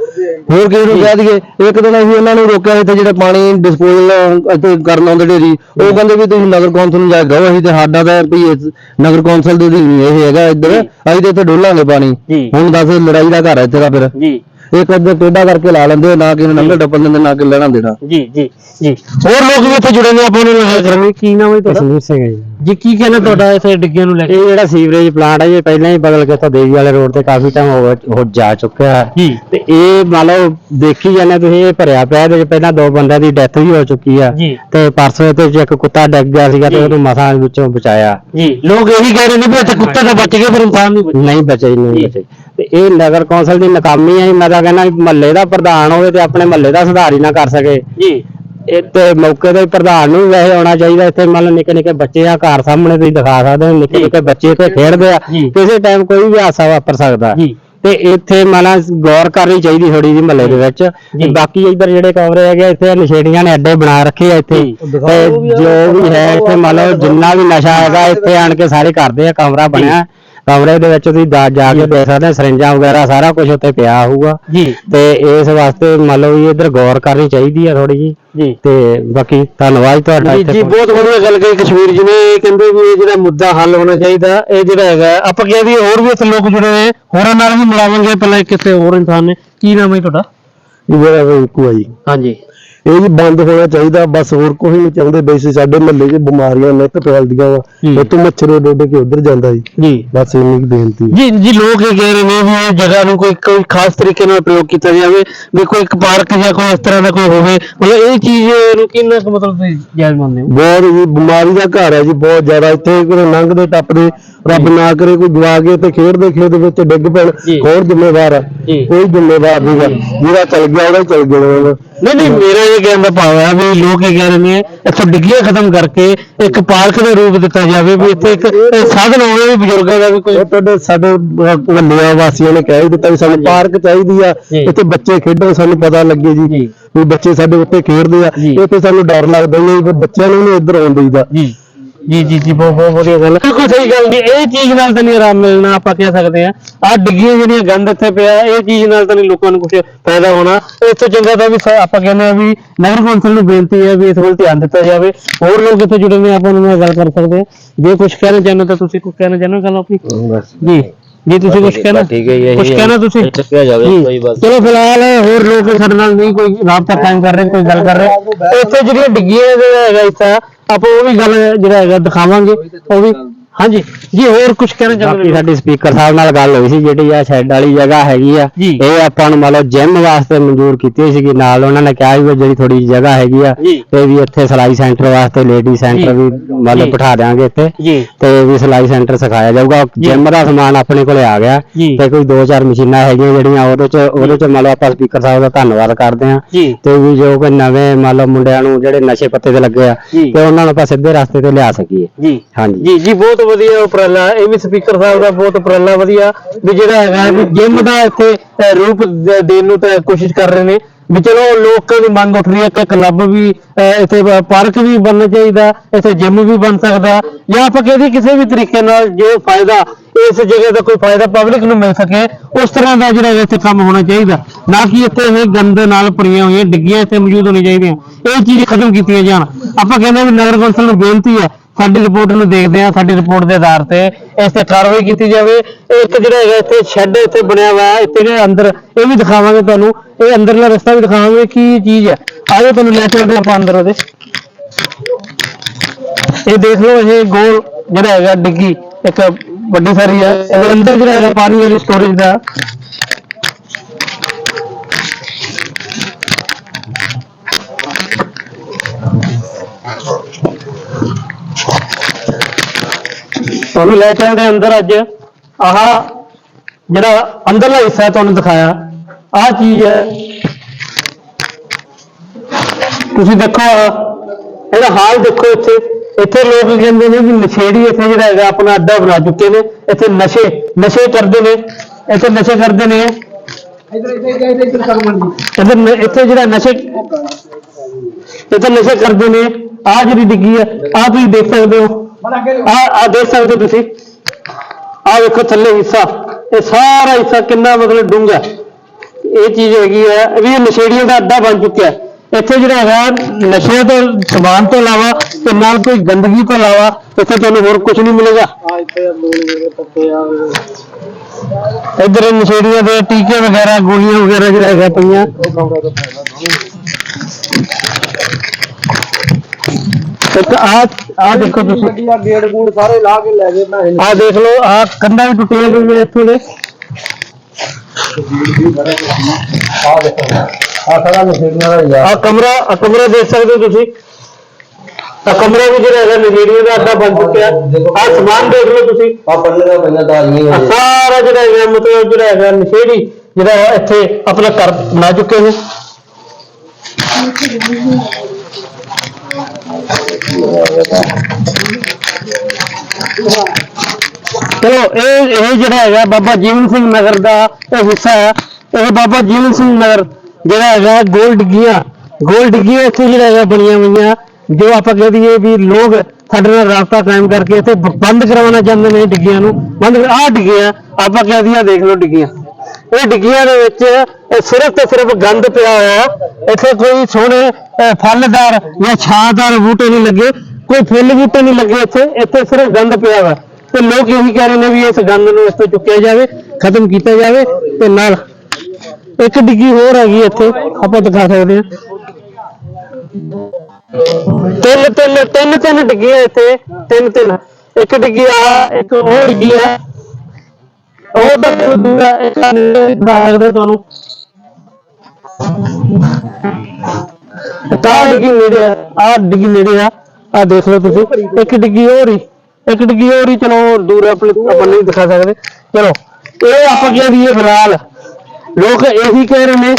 ਹੋਰ ਕਿਸੇ ਨੂੰ ਕਹਿ ਦਈਏ। ਇੱਕ ਦਿਨ ਅਸੀਂ ਉਹਨਾਂ ਨੂੰ ਰੋਕਿਆ ਇੱਥੇ ਜਿਹੜੇ ਪਾਣੀ ਡਿਸਪੋਜ਼ਲ ਇੱਥੇ ਕਰਨ ਆਉਂਦੇ ਢੇਰੀ ਉਹ ਕਹਿੰਦੇ ਵੀ ਤੁਸੀਂ ਨਗਰ ਕੌਂਸਲ ਨੂੰ ਜਾ ਕੇ ਗਓ ਅਸੀਂ ਤੇ ਸਾਡਾ ਤਾਂ ਵੀ ਨਗਰ ਕੌਂਸਲ ਦੇ ਅਧੀਨ ਇਹ ਹੈਗਾ ਇੱਧਰ। ਅਸੀਂ ਤੇ ਇੱਥੇ ਡੋਲਾਂਗੇ ਪਾਣੀ। ਹੁਣ ਦੱਸ ਲੜਾਈ ਦਾ ਘਰ ਹੈ ਇੱਥੇ ਦਾ ਫਿਰ। ਜੀ। ਇੱਕ ਅੱਧੇ ਟੇਡਾ ਕਰਕੇ ਲਾ ਲੈਂਦੇ ਨਾ ਕਿ ਨੰਗੇ ਟੱਪਣ ਦਿੰਦੇ ਨਾ ਕਿ ਲੈਣਾ ਦੇਣਾ। ਜੀ ਜੀ ਜੀ। ਹੋਰ ਲੋਕ ਵੀ ਇੱਥੇ ਜੁੜੇ ਨੇ ਆਪਾਂ ਉਹਨਾਂ ਨਾਲ ਕਰਾਂਗੇ ਕੀ। ਨਾਮ ਹੈ ਤੁਹਾਡਾ? ਕਸ਼ਮੀਰ ਸਿੰਘ ਹੈ ਜੀ। ਜੀ ਕੀ ਕਹਿਣਾ ਤੁਹਾਡਾ ਇੱਥੇ ਡਿੱਗੀਆਂ ਨੂੰ ਲੈ ਕੇ? ਇਹ ਜਿਹੜਾ ਸੀਵਰੇਜ ਪਲਾਂਟ ਹੈ ਇਹ ਪਹਿਲਾਂ ਹੀ ਬਦਲ ਕੇ ਤਾਂ ਦੇਵੀ ਵਾਲੇ ਰੋਡ ਤੇ ਕਾਫੀ ਟਾਈਮ ਹੋ ਹੋ ਜਾ ਚੁੱਕਿਆ ਹੈ। ਜੀ ਤੇ ਇਹ ਮੰਨ ਲਓ ਦੇਖੀ ਜਾਂਦੇ ਤੁਸੀਂ ਇਹ ਭਰਿਆ ਪਿਆ ਇਹਦੇ ਵਿੱਚ ਪਹਿਲਾਂ ਦੋ ਬੰਦਿਆਂ ਦੀ ਡੈਥ ਵੀ ਹੋ ਚੁੱਕੀ ਆ। ਜੀ। ਤੇ ਪਰਸੋਂ ਤੇ ਇੱਕ ਕੁੱਤਾ ਡਿੱਗ ਗਿਆ ਸੀਗਾ ਤੇ। ਉਹਨੂੰ ਮਸਾਂ ਵਿੱਚੋਂ ਬਚਾਇਆ। ਜੀ। ਲੋਕ ਇਹੀ ਕਹਿ ਰਹੇ ਨੇ ਵੀ ਇੱਥੇ ਕੁੱਤਾ ਤਾਂ ਬਚ ਗਿਆ ਪਰ ਇਨਸਾਨ ਨਹੀਂ ਬਚਿਆ ਨਹੀਂ ਬਚੇ ਜੀ। ਨਹੀਂ ਬਚੇ। ਤੇ ਇਹ ਨਗਰ ਕੌਂਸਲ ਦੀ ਨਾਕਾਮੀ ਹੈ ਮੈਂ ਤਾਂ ਕਹਿੰਦਾ ਮਹੱਲੇ ਦਾ ਪ੍ਰਧਾਨ ਹੋਵੇ ਤੇ ਆਪਣੇ ਮਹੱਲੇ ਦਾ ਸੁਧਾਰ ਹੀ ਨਾ ਕਰ ਸਕੇ। ਜੀ। ਇਹ ਤੇ ਮੌਕੇ ਤੇ ਪ੍ਰਧਾਨ ਨੂੰ ਵੀ ਵੈਸੇ ਆਉਣਾ ਚਾਹੀਦਾ ਇੱਥੇ ਮੰਨ ਲਓ ਨਿੱਕੇ ਨਿੱਕੇ ਬੱਚੇ ਆ ਘਰ ਸਾਹਮਣੇ ਤੁਸੀਂ ਦਿਖਾ ਸਕਦੇ ਹੋ ਨਿੱਕੇ। ਨਿੱਕੇ ਬੱਚੇ ਇੱਥੇ ਖੇਡਦੇ ਆ ਜੀ। ਕਿਸੇ ਟਾਈਮ ਕੋਈ ਵੀ ਹਾਦਸਾ ਵਾਪਰ ਸਕਦਾ ਜੀ ਤੇ ਇੱਥੇ ਮੰਨ ਲਾ ਗੌਰ ਕਰਨੀ ਚਾਹੀਦੀ ਥੋੜੀ ਜਿਹੀ ਮਹੱਲੇ ਦੇ ਵਿੱਚ ਜੀ। ਬਾਕੀ ਇੱਧਰ ਜਿਹੜੇ ਕਮਰੇ ਹੈਗੇ ਇੱਥੇ ਨਸ਼ੇੜੀਆਂ ਨੇ ਅੱਡੇ ਬਣਾ ਰੱਖੇ ਆ ਇੱਥੇ ਜੀ। ਤੇ ਜੋ ਵੀ ਹੈ ਇੱਥੇ ਮੰਨ ਲਓ ਜਿੰਨਾ ਵੀ ਨਸ਼ਾ ਹੈਗਾ ਇੱਥੇ ਆਣ ਕੇ ਸਾਰੇ ਕਰਦੇ ਆ ਕਮਰਾ ਬਣਿਆ ਕਮਰੇ ਦੇ ਵਿੱਚ ਤੁਸੀਂ ਜਾ ਜਾ ਕੇ ਦੇਖ ਸਕਦੇ ਹੋ ਸਰਿੰਜਾਂ ਵਗੈਰਾ ਸਾਰਾ ਕੁਝ ਉੱਤੇ ਪਿਆ ਹੋਊਗਾ। ਜੀ। ਤੇ ਇਸ ਵਾਸਤੇ ਮੰਨ ਲਓ ਵੀ ਇੱਧਰ ਗੌਰ ਕਰਨੀ ਚਾਹੀਦੀ ਆ ਥੋੜੀ ਜੀ ਜੀ। ਤੇ ਬਾਕੀ ਧੰਨਵਾਦ ਤੁਹਾਡਾ ਜੀ ਇੱਥੇ ਜੀ ਬਹੁਤ ਵਧੀਆ ਗੱਲ ਕਹੀ ਕਸ਼ਮੀਰ ਜੀ ਨੇ। ਇਹ ਕਹਿੰਦੇ ਵੀ ਇਹ ਜਿਹੜਾ ਮੁੱਦਾ ਹੱਲ ਹੋਣਾ ਚਾਹੀਦਾ ਇਹ ਜਿਹੜਾ ਹੈਗਾ ਆਪਾਂ ਕਿਹਾ ਵੀ ਹੋਰ ਵੀ ਇੱਥੇ ਲੋਕ ਜੁੜੇ ਨੇ ਹੋਰਾਂ ਨਾਲ ਵੀ ਮਿਲਾਵਾਂਗੇ ਪਹਿਲਾਂ ਕਿਸੇ ਹੋਰ ਇਨਸਾਨ ਨੇ। ਕੀ ਨਾਮ ਹੈ ਤੁਹਾਡਾ? ਮੇਰਾ ਵੀ ਇੱਕੋ ਆ ਜੀ। ਹਾਂਜੀ। ਇਹ ਜੀ ਬੰਦ ਹੋਣਾ ਚਾਹੀਦਾ ਬਸ ਹੋਰ ਕੋਈ ਨਹੀਂ ਚਾਹੁੰਦੇ ਵੈਸੇ ਸਾਡੇ ਮਹੱਲੇ 'ਚ ਬਿਮਾਰੀਆਂ ਨਿੱਤ ਫੈਲਦੀਆਂ ਵਾ। ਇੱਥੋਂ ਮੱਛਰ ਉੱਡ ਉੱਡ ਕੇ ਉਧਰ ਜਾਂਦਾ ਜੀ। ਜੀ। ਬਸ ਇੰਨੀ ਕੁ ਬੇਨਤੀ ਹੈ ਜੀ ਜੀ ਲੋਕ ਇਹ ਕਹਿ ਰਹੇ ਨੇ ਵੀ ਇਹ ਜਗ੍ਹਾ ਨੂੰ ਕੋਈ ਕੋਈ ਖਾਸ ਤਰੀਕੇ ਨਾਲ ਪ੍ਰਯੋਗ ਕੀਤਾ ਜਾਵੇ ਵੀ ਕੋਈ ਇੱਕ ਪਾਰਕ ਜਾਂ ਕੋਈ ਇਸ ਤਰ੍ਹਾਂ ਦਾ ਕੋਈ ਹੋਵੇ ਮਤਲਬ ਇਹ ਚੀਜ਼ ਨੂੰ ਕਿੰਨਾ ਕੁ ਮਤਲਬ ਤੁਸੀਂ ਜਾਇਜ਼ ਮੰਨਦੇ ਹੋ? ਬਹੁਤ ਜੀ ਬਿਮਾਰੀ ਦਾ ਘਰ ਹੈ ਜੀ ਬਹੁਤ ਜ਼ਿਆਦਾ ਇੱਥੇ ਕੋਈ ਲੰਘਦੇ ਟੱਪਦੇ ਰੱਬ ਨਾ ਕਰੇ ਕੋਈ ਜਵਾ ਕੇ ਤੇ ਖੇਡਦੇ ਖੇਡਦੇ ਵਿੱਚ ਡਿੱਗ ਪੈਣ। ਕੌਣ ਜ਼ਿੰਮੇਵਾਰ ਹੈ ਜੀ। ਕੋਈ ਜ਼ਿੰਮੇਵਾਰ ਨਹੀਂ ਹੈ ਜਿਹੜਾ ਚਲ ਗਿਆ ਉਹਦਾ ਚਲ ਗਿਆ। ਨਹੀਂ ਨਹੀਂ ਮੇਰਾ ਇਹ ਕਹਿਣ ਦਾ ਭਾਵ ਹੈ ਵੀ ਲੋਕ ਇਹ ਕਹਿ ਰਹੇ ਨੇ ਇੱਥੋਂ ਡਿੱਗੀਆਂ ਖਤਮ ਕਰਕੇ ਇੱਕ ਪਾਰਕ ਦਾ ਰੂਪ ਦਿੱਤਾ ਜਾਵੇ ਵੀ ਇੱਥੇ ਇੱਕ ਇਹ ਸਾਧਨ ਹੋਵੇ ਵੀ ਬਜ਼ੁਰਗਾਂ ਦਾ ਵੀ ਕੋਈ ਤੁਹਾਡੇ ਸਾਡੇ ਮਹੱਲਿਆਂ ਵਾਸੀਆਂ ਨੇ ਕਹਿ ਹੀ ਦਿੱਤਾ ਵੀ ਸਾਨੂੰ ਪਾਰਕ ਚਾਹੀਦੀ ਆ। ਜੀ। ਇੱਥੇ ਬੱਚੇ ਖੇਡਣ ਸਾਨੂੰ ਪਤਾ ਲੱਗੇ ਜੀ। ਜੀ। ਵੀ ਬੱਚੇ ਸਾਡੇ ਉੱਤੇ ਖੇਡਦੇ ਆ। ਜੀ। ਇੱਥੇ ਸਾਨੂੰ ਡਰ ਲੱਗਦਾ ਜੀ ਵੀ ਬੱਚਿਆਂ ਨੂੰ ਨਹੀਂ ਇੱਧਰ ਆਉਣ ਦੇਈਦਾ। ਜੀ। ਜੀ ਜੀ ਜੀ ਬਹੁਤ ਬਹੁਤ ਵਧੀਆ ਗੱਲ। ਬਿਲਕੁਲ ਸਹੀ ਗੱਲ ਨਹੀਂ ਇਹ ਚੀਜ਼ ਨਾਲ ਤਾਂ ਨਹੀਂ ਆਰਾਮ ਮਿਲਣਾ ਆਪਾਂ ਕਹਿ ਸਕਦੇ ਆ ਆ ਡਿੱਗੀਆਂ ਜਿਹੜੀਆਂ ਗੰਦ ਇੱਥੇ ਪਿਆ ਇਹ ਚੀਜ਼ ਨਾਲ ਤਾਂ ਨਹੀਂ ਲੋਕਾਂ ਨੂੰ ਕੁਝ ਫਾਇਦਾ ਹੋਣਾ। ਇਸ ਤੋਂ ਚੰਗਾ ਤਾਂ ਵੀ ਸ- ਆਪਾਂ ਕਹਿੰਦੇ ਆ ਵੀ ਨਗਰ ਕੌਂਸਲ ਨੂੰ ਬੇਨਤੀ ਹੈ ਵੀ ਇਸ ਵੱਲ ਧਿਆਨ ਦਿੱਤਾ ਜਾਵੇ। ਹੋਰ ਲੋਕ ਇੱਥੇ ਜੁੜੇ ਨੇ ਆਪਾਂ ਉਹਨਾਂ ਨਾਲ ਗੱਲ ਕਰ ਸਕਦੇ ਆ ਜੇ ਕੁਝ ਕਹਿਣਾ ਚਾਹੁੰਦੇ ਤਾਂ ਤੁਸੀਂ ਕੁਝ ਕਹਿਣਾ ਚਾਹੁੰਦੇ ਹੋ ਗੱਲ ਆਪਣੀ? ਜੀ। ਜੀ ਤੁਸੀਂ ਕੁਝ ਕਹਿਣਾ ਠੀਕ ਹੈ ਜੀ, ਇਹੀ ਕੁਝ। ਕਹਿਣਾ ਤੁਸੀਂ ਚੱਕਿਆ ਜਾਵੇ। ਕੋਈ ਬਸ। ਚਲੋ ਫਿਲਹਾਲ ਹੋਰ ਲੋਕ ਸਾਡੇ ਨਾਲ ਨਹੀਂ ਕੋਈ ਰਾਬਤਾ ਕਾਇਮ ਕਰ ਰਹੇ ਕੋਈ ਗੱਲ ਕਰ ਰਹੇ ਇੱਥੇ ਜਿਹੜੀਆਂ ਡਿੱਗੀਆਂ ਜਿਹੜਾ ਹੈਗਾ ਇੱਥੇ ਆਪਾਂ ਉਹ ਵੀ ਗੱਲ ਜਿਹੜਾ ਹੈਗਾ ਦਿਖਾਵਾਂਗੇ ਉਹ ਵੀ ਹਾਂਜੀ ਜੀ ਹੋਰ ਕੁਝ ਕਹਿਣਾ ਚਾਹੁੰਦੇ ਨੇ ਸਾਡੀ ਸਪੀਕਰ ਸਾਹਿਬ ਨਾਲ ਗੱਲ ਹੋਈ ਸੀ ਜਿਹੜੀ ਆ ਸ਼ੈੱਡ ਵਾਲੀ ਜਗ੍ਹਾ ਹੈਗੀ ਆ ਜੀ। ਇਹ ਆਪਾਂ ਨੂੰ ਮੰਨ ਲਓ ਜਿਮ ਵਾਸਤੇ ਮਨਜ਼ੂਰ ਕੀਤੀ ਸੀਗੀ ਨਾਲ ਉਹਨਾਂ ਨੇ ਕਿਹਾ ਵੀ ਜਿਹੜੀ ਥੋੜੀ ਜਗ੍ਹਾ ਹੈਗੀ ਆ ਜੀ। ਤੇ ਵੀ ਇੱਥੇ ਸਿਲਾਈ ਸੈਂਟਰ ਵਾਸਤੇ ਲੇਡੀ। ਸੈਂਟਰ ਵੀ ਜੀ। ਲਓ ਬਿਠਾ ਦਿਆਂਗੇ ਇੱਥੇ ਜੀ ਤੇ ਵੀ ਸਿਲਾਈ ਸੈਂਟਰ ਸਿਖਾਇਆ ਜਾਊਗਾ ਜੀ। ਜਿਮ ਦਾ ਸਮਾਨ ਆਪਣੇ ਕੋਲੇ ਆ ਗਿਆ ਜੀ। ਤੇ ਕੋਈ ਦੋ ਚਾਰ ਮਸ਼ੀਨਾਂ ਹੈਗੀਆਂ ਜਿਹੜੀਆਂ ਉਹਦੇ ਚ ਉਹਦੇ ਚ ਮੰਨ ਲਓ ਆਪਾਂ ਸਪੀਕਰ ਸਾਹਿਬ ਦਾ ਧੰਨਵਾਦ ਕਰਦੇ ਹਾਂ ਜੀ ਤੇ ਵੀ ਜੋ ਕੋਈ ਨਵੇਂ ਮੰਨ ਲਓ ਮੁੰਡਿਆਂ ਨੂੰ ਜਿਹੜੇ ਨਸ਼ੇ ਪੱਤੇ ਤੇ ਲੱਗੇ ਆ ਜੀ। ਤੇ ਉਹਨਾਂ ਨੂੰ ਆਪਾਂ ਸਿੱਧੇ ਰਸਤੇ ਤੇ ਲਿਆ ਸਕੀਏ ਜੀ ਹਾਂਜੀ ਜੀ ਜੀ ਬਹੁਤ ਵਧੀਆ ਉਪਰਾਲਾ ਇਹ ਵੀ ਸਪੀਕਰ ਸਾਹਿਬ ਦਾ ਬਹੁਤ ਉਪਰਾਲਾ ਵਧੀਆ ਵੀ ਜਿਹੜਾ ਹੈਗਾ ਵੀ ਜਿਮ ਦਾ ਇੱਥੇ ਅਹ, ਰੂਪ ਦ- ਦੇਣ ਨੂੰ ਤਾਂ ਕੋਸ਼ਿਸ਼ ਕਰ ਰਹੇ ਨੇ। ਵੀ ਚਲੋ ਲੋਕਾਂ ਦੀ ਮੰਗ ਉੱਠ ਰਹੀ ਹੈ ਕਿ ਕਲੱਬ ਵੀ ਅਹ, ਇੱਥੇ ਬ- ਪਾਰਕ ਵੀ ਬਣਨਾ ਚਾਹੀਦਾ ਇੱਥੇ ਜਿਮ ਵੀ ਬਣ ਸਕਦਾ ਜਾਂ ਆਪਾਂ ਕਹਿੰਦੇ ਕਿਸੇ ਵੀ ਤਰੀਕੇ ਨਾਲ ਜੇ ਫਾਇਦਾ ਇਸ ਜਗ੍ਹਾ ਦਾ ਕੋਈ ਫਾਇਦਾ ਪਬਲਿਕ ਨੂੰ ਮਿਲ ਸਕੇ ਉਸ ਤਰ੍ਹਾਂ ਦਾ ਜਿਹੜਾ ਇੱਥੇ ਕੰਮ ਹੋਣਾ ਚਾਹੀਦਾ। ਨਾ ਕਿ ਇੱਥੇ ਇਹ ਗੰਦ ਨਾਲ ਭਰੀਆਂ ਹੋਈਆਂ ਡਿੱਗੀਆਂ ਇੱਥੇ ਮੌਜੂਦ ਹੋਣੀਆਂ ਚਾਹੀਦੀਆਂ। ਇਹ ਚੀਜ਼ ਖਤਮ ਕੀਤੀਆਂ ਜਾਣ। ਆਪਾਂ ਕਹਿੰਦੇ ਵੀ ਨਗਰ ਕੌਂਸਲ ਨੂੰ ਬੇਨਤੀ ਹੈ ਸਾਡੀ ਰਿਪੋਰਟ ਨੂੰ ਦੇਖਦੇ ਆ ਸਾਡੀ ਰਿਪੋਰਟ ਦੇ ਆਧਾਰ ਤੇ ਇਸ ਤੇ ਕਾਰਵਾਈ ਕੀਤੀ ਜਾਵੇ। ਇਹ ਇੱਕ ਜਿਹੜਾ ਹੈਗਾ, ਇੱਥੇ ਸ਼ੈੱਡ ਇੱਥੇ ਬਣਿਆ ਹੋਇਆ ਹੈ, ਇੱਥੇ ਦੇ ਅੰਦਰ, ਇਹ ਵੀ ਦਿਖਾਵਾਂਗੇ ਤੁਹਾਨੂੰ। ਇਹ ਅੰਦਰਲਾ ਰਸਤਾ ਵੀ ਦਿਖਾਵਾਂਗੇ ਕੀ ਚੀਜ਼ ਹੈ। ਆਜੋ ਤੁਹਾਨੂੰ ਲੈ ਚੱਲਦੇ ਆਪਾਂ ਅੰਦਰ ਉਹਦੇ। ਇਹ ਦੇਖ ਲਓ, ਇਹ ਗੋਲ ਜਿਹੜਾ ਹੈਗਾ, ਡਿੱਗੀ। ਇੱਕ ਵੱਡੀ ਸਾਰੀ ਹੈ। ਇਹਦੇ ਅੰਦਰ ਜਿਹੜਾ ਹੈਗਾ, ਪਾਣੀ ਵਾਲੀ ਸਟੋਰੇਜ ਦਾ। ਤੁਹਾਨੂੰ ਲੈ ਚੱਲਦੇ ਹਾਂ ਅੰਦਰ ਅੱਜ। ਆਹ ਜਿਹੜਾ ਅੰਦਰਲਾ ਹਿੱਸਾ ਤੁਹਾਨੂੰ ਦਿਖਾਇਆ। ਆਹ ਚੀਜ਼ ਹੈ। ਤੁਸੀਂ ਦੇਖੋ ਇਹਦਾ ਹਾਲ ਦੇਖੋ ਇੱਥੇ। ਇੱਥੇ ਲੋਕ ਕਹਿੰਦੇ ਨੇ ਵੀ ਨਸ਼ੇੜੀ ਇੱਥੇ ਜਿਹੜਾ ਹੈਗਾ ਆਪਣਾ ਅੱਡਾ ਬਣਾ ਚੁੱਕੇ ਨੇ। ਇੱਥੇ ਨਸ਼ੇ ਨਸ਼ੇ ਕਰਦੇ ਨੇ। ਇੱਥੇ ਨਸ਼ੇ ਕਰਦੇ ਨੇ। ਇੱਧਰ ਇੱਥੇ ਜਿਹੜਾ ਨਸ਼ੇ ਇੱਥੇ ਨਸ਼ੇ ਕਰਦੇ ਨੇ। ਆਹ ਜਿਹੜੀ ਡਿੱਗੀ ਹੈ ਆਹ ਤੁਸੀਂ ਦੇਖ ਸਕਦੇ ਹੋ। ਆਹ ਆਹ ਦੇਖ ਸਕਦੇ ਹੋ ਤੁਸੀਂ ਆਹ ਵੇਖੋ ਥੱਲੇ ਹਿੱਸਾ ਇਹ ਸਾਰਾ ਹਿੱਸਾ ਕਿੰਨਾ ਮਤਲਬ ਡੂੰਘਾ ਇਹ ਚੀਜ਼ ਹੈਗੀ ਹੈ ਵੀ ਇਹ ਨਸ਼ੇੜੀਆਂ ਦਾ ਅੱਡਾ ਬਣ ਚੁੱਕਿਆ ਹੈ ਇੱਥੇ ਜਿਹੜਾ ਹੈਗਾ ਨਸ਼ੇ ਤੋਂ ਸਮਾਨ ਤੋਂ ਇਲਾਵਾ ਤੇ ਨਾਲ ਕੋਈ ਗੰਦਗੀ ਤੋਂ ਇਲਾਵਾ ਇੱਥੇ ਤੁਹਾਨੂੰ ਹੋਰ ਕੁਝ ਨਹੀਂ ਮਿਲੇਗਾ ਇੱਧਰ ਨਸ਼ੇੜੀਆਂ ਦੇ ਟੀਕੇ ਵਗੈਰਾ ਗੋਲੀਆਂ ਵਗੈਰਾ ਜਿਹੜਾ ਹੈਗਾ ਪਈਆਂ ਇੱਕ ਆ ਆ ਦੇਖੋ ਤੁਸੀਂ। ਗੇੜ ਗੂੜ ਸਾਰੇ ਲਾ ਕੇ ਲੈ ਗਏ ਮੈਂ ਆ ਦੇਖ ਲਓ ਆ ਕੰਧਾਂ ਵੀ ਟੁੱਟੀਆਂ ਪਈਆਂ ਇੱਥੋਂ ਦੇ। ਆ ਸਾਰਾ ਨਸ਼ੇੜੀਆਂ ਦਾ ਯਾਰ ਆ। ਕਮਰਾ ਆ ਕਮਰਾ ਦੇਖ ਸਕਦੇ ਹੋ ਤੁਸੀਂ। ਆ ਕਮਰਾ ਵੀ ਜਿਹੜਾ ਹੈਗਾ ਨਜ਼ਰੀਏ ਦਾ ਅੱਡਾ ਬਣ ਚੁੱਕਿਆ। ਆ ਸਮਾਨ ਦੇਖ ਲਓ ਤੁਸੀਂ। ਆ ਪੱਲੇ ਪਈਆਂ ਦਾਲੀਆਂ ਆ ਸਾਰਾ ਜਿਹੜਾ ਹੈਗਾ ਮਤਲਬ ਜਿਹੜਾ ਹੈਗਾ ਨਸ਼ੇੜੀ ਜਿਹੜਾ ਇੱਥੇ ਆਪਣਾ ਘਰ ਬਣਾ ਚੁੱਕੇ ਨੇ। ਚਲੋ, ਇਹ ਇਹ ਜਿਹੜਾ ਹੈਗਾ ਬਾਬਾ ਜੀਵਨ ਸਿੰਘ ਨਗਰ ਦਾ ਇਹ ਹਿੱਸਾ ਹੈ। ਇਹ ਬਾਬਾ ਜੀਵਨ ਸਿੰਘ ਨਗਰ, ਜਿਹੜਾ ਹੈਗਾ ਗੋਲ ਡਿੱਗੀਆਂ। ਗੋਲ ਡਿੱਗੀਆਂ ਇੱਥੇ ਜਿਹੜਾ ਹੈਗਾ ਬਣੀਆਂ ਹੋਈਆਂ। ਜੋ ਆਪਾਂ ਕਹਿ ਦਈਏ ਵੀ ਲੋਕ ਸਾਡੇ ਨਾਲ ਰਾਬਤਾ ਕਾਇਮ ਕਰਕੇ ਇੱਥੇ ਬੰਦ ਕਰਵਾਉਣਾ ਚਾਹੁੰਦੇ ਨੇ ਡਿੱਗੀਆਂ ਨੂੰ। ਬੰਦ ਆਹ ਡਿੱਗੀਆਂ, ਆਪਾਂ ਕਹਿ ਦਈਏ ਦੇਖ ਲਓ ਡਿੱਗੀਆਂ। ਇਹ ਡਿੱਗੀਆਂ ਦੇ ਵਿੱਚ ਇਹ ਸਿਰਫ ਤੇ ਸਿਰਫ ਗੰਦ ਪਿਆ ਹੋਇਆ ਹੈ। ਇੱਥੇ ਕੋਈ ਸੋਹਣੇ ਅਹ, ਫਲਦਾਰ ਜਾਂ ਛਾਂਦਾਰ ਬੂਟੇ ਨਹੀਂ ਲੱਗੇ। ਕੋਈ ਫੁੱਲ ਬੂਟੇ ਨਹੀਂ ਲੱਗੇ ਇੱਥੇ। ਇੱਥੇ ਸਿਰਫ ਗੰਦ ਪਿਆ ਹੋਇਆ। ਤੇ ਲੋਕ ਇਹੀ ਕਹਿ ਰਹੇ ਨੇ ਵੀ ਇਸ ਗੰਦ ਨੂੰ ਇਸ ਤੋਂ ਚੁੱਕਿਆ ਜਾਵੇ ਖਤਮ ਕੀਤਾ ਜਾਵੇ ਤੇ ਨਾਲ ਇੱਕ ਡਿੱਗੀ ਹੋਰ ਹੈਗੀ ਇੱਥੇ। ਆਪਾਂ ਦਿਖਾ ਸਕਦੇ ਹਾਂ। ਤਿੰਨ ਤਿੰਨ ਤਿੰਨ ਤਿੰਨ ਡਿੱਗੀਆਂ ਇੱਥੇ। ਤਿੰਨ ਤਿੰਨ। ਇੱਕ ਡਿੱਗੀ ਆ ਇੱਕ ਹੋਰ ਡਿੱਗੀ ਆ। ਉਹ ਤਾਂ ਬਹੁਤ ਇੱਕ ਆ ਨੇੜੇ ਤੁਹਾਨੂੰ। ਤਾਂ ਡਿੱਗੀ ਨੇੜੇ ਆ ਆਹ ਡਿੱਗੀ ਨੇੜੇ ਆ। ਆ ਦੇਖ ਲਓ ਤੁਸੀਂ ਇੱਕ ਡਿੱਗੀ ਹੋਰ ਹੀ ਇੱਕ ਡਿੱਗੀ ਹੋਰ ਹੀ ਚਲੋ ਦੂਰ ਆ, ਆਪਣੇ ਆਪਾਂ ਨਹੀਂ ਦਿਖਾ ਸਕਦੇ। ਚਲੋ ਇਹ ਆਪਾਂ ਕਹਿ ਦਈਏ ਫਿਲਹਾਲ ਲੋਕ ਇਹੀ ਕਹਿ ਰਹੇ ਨੇ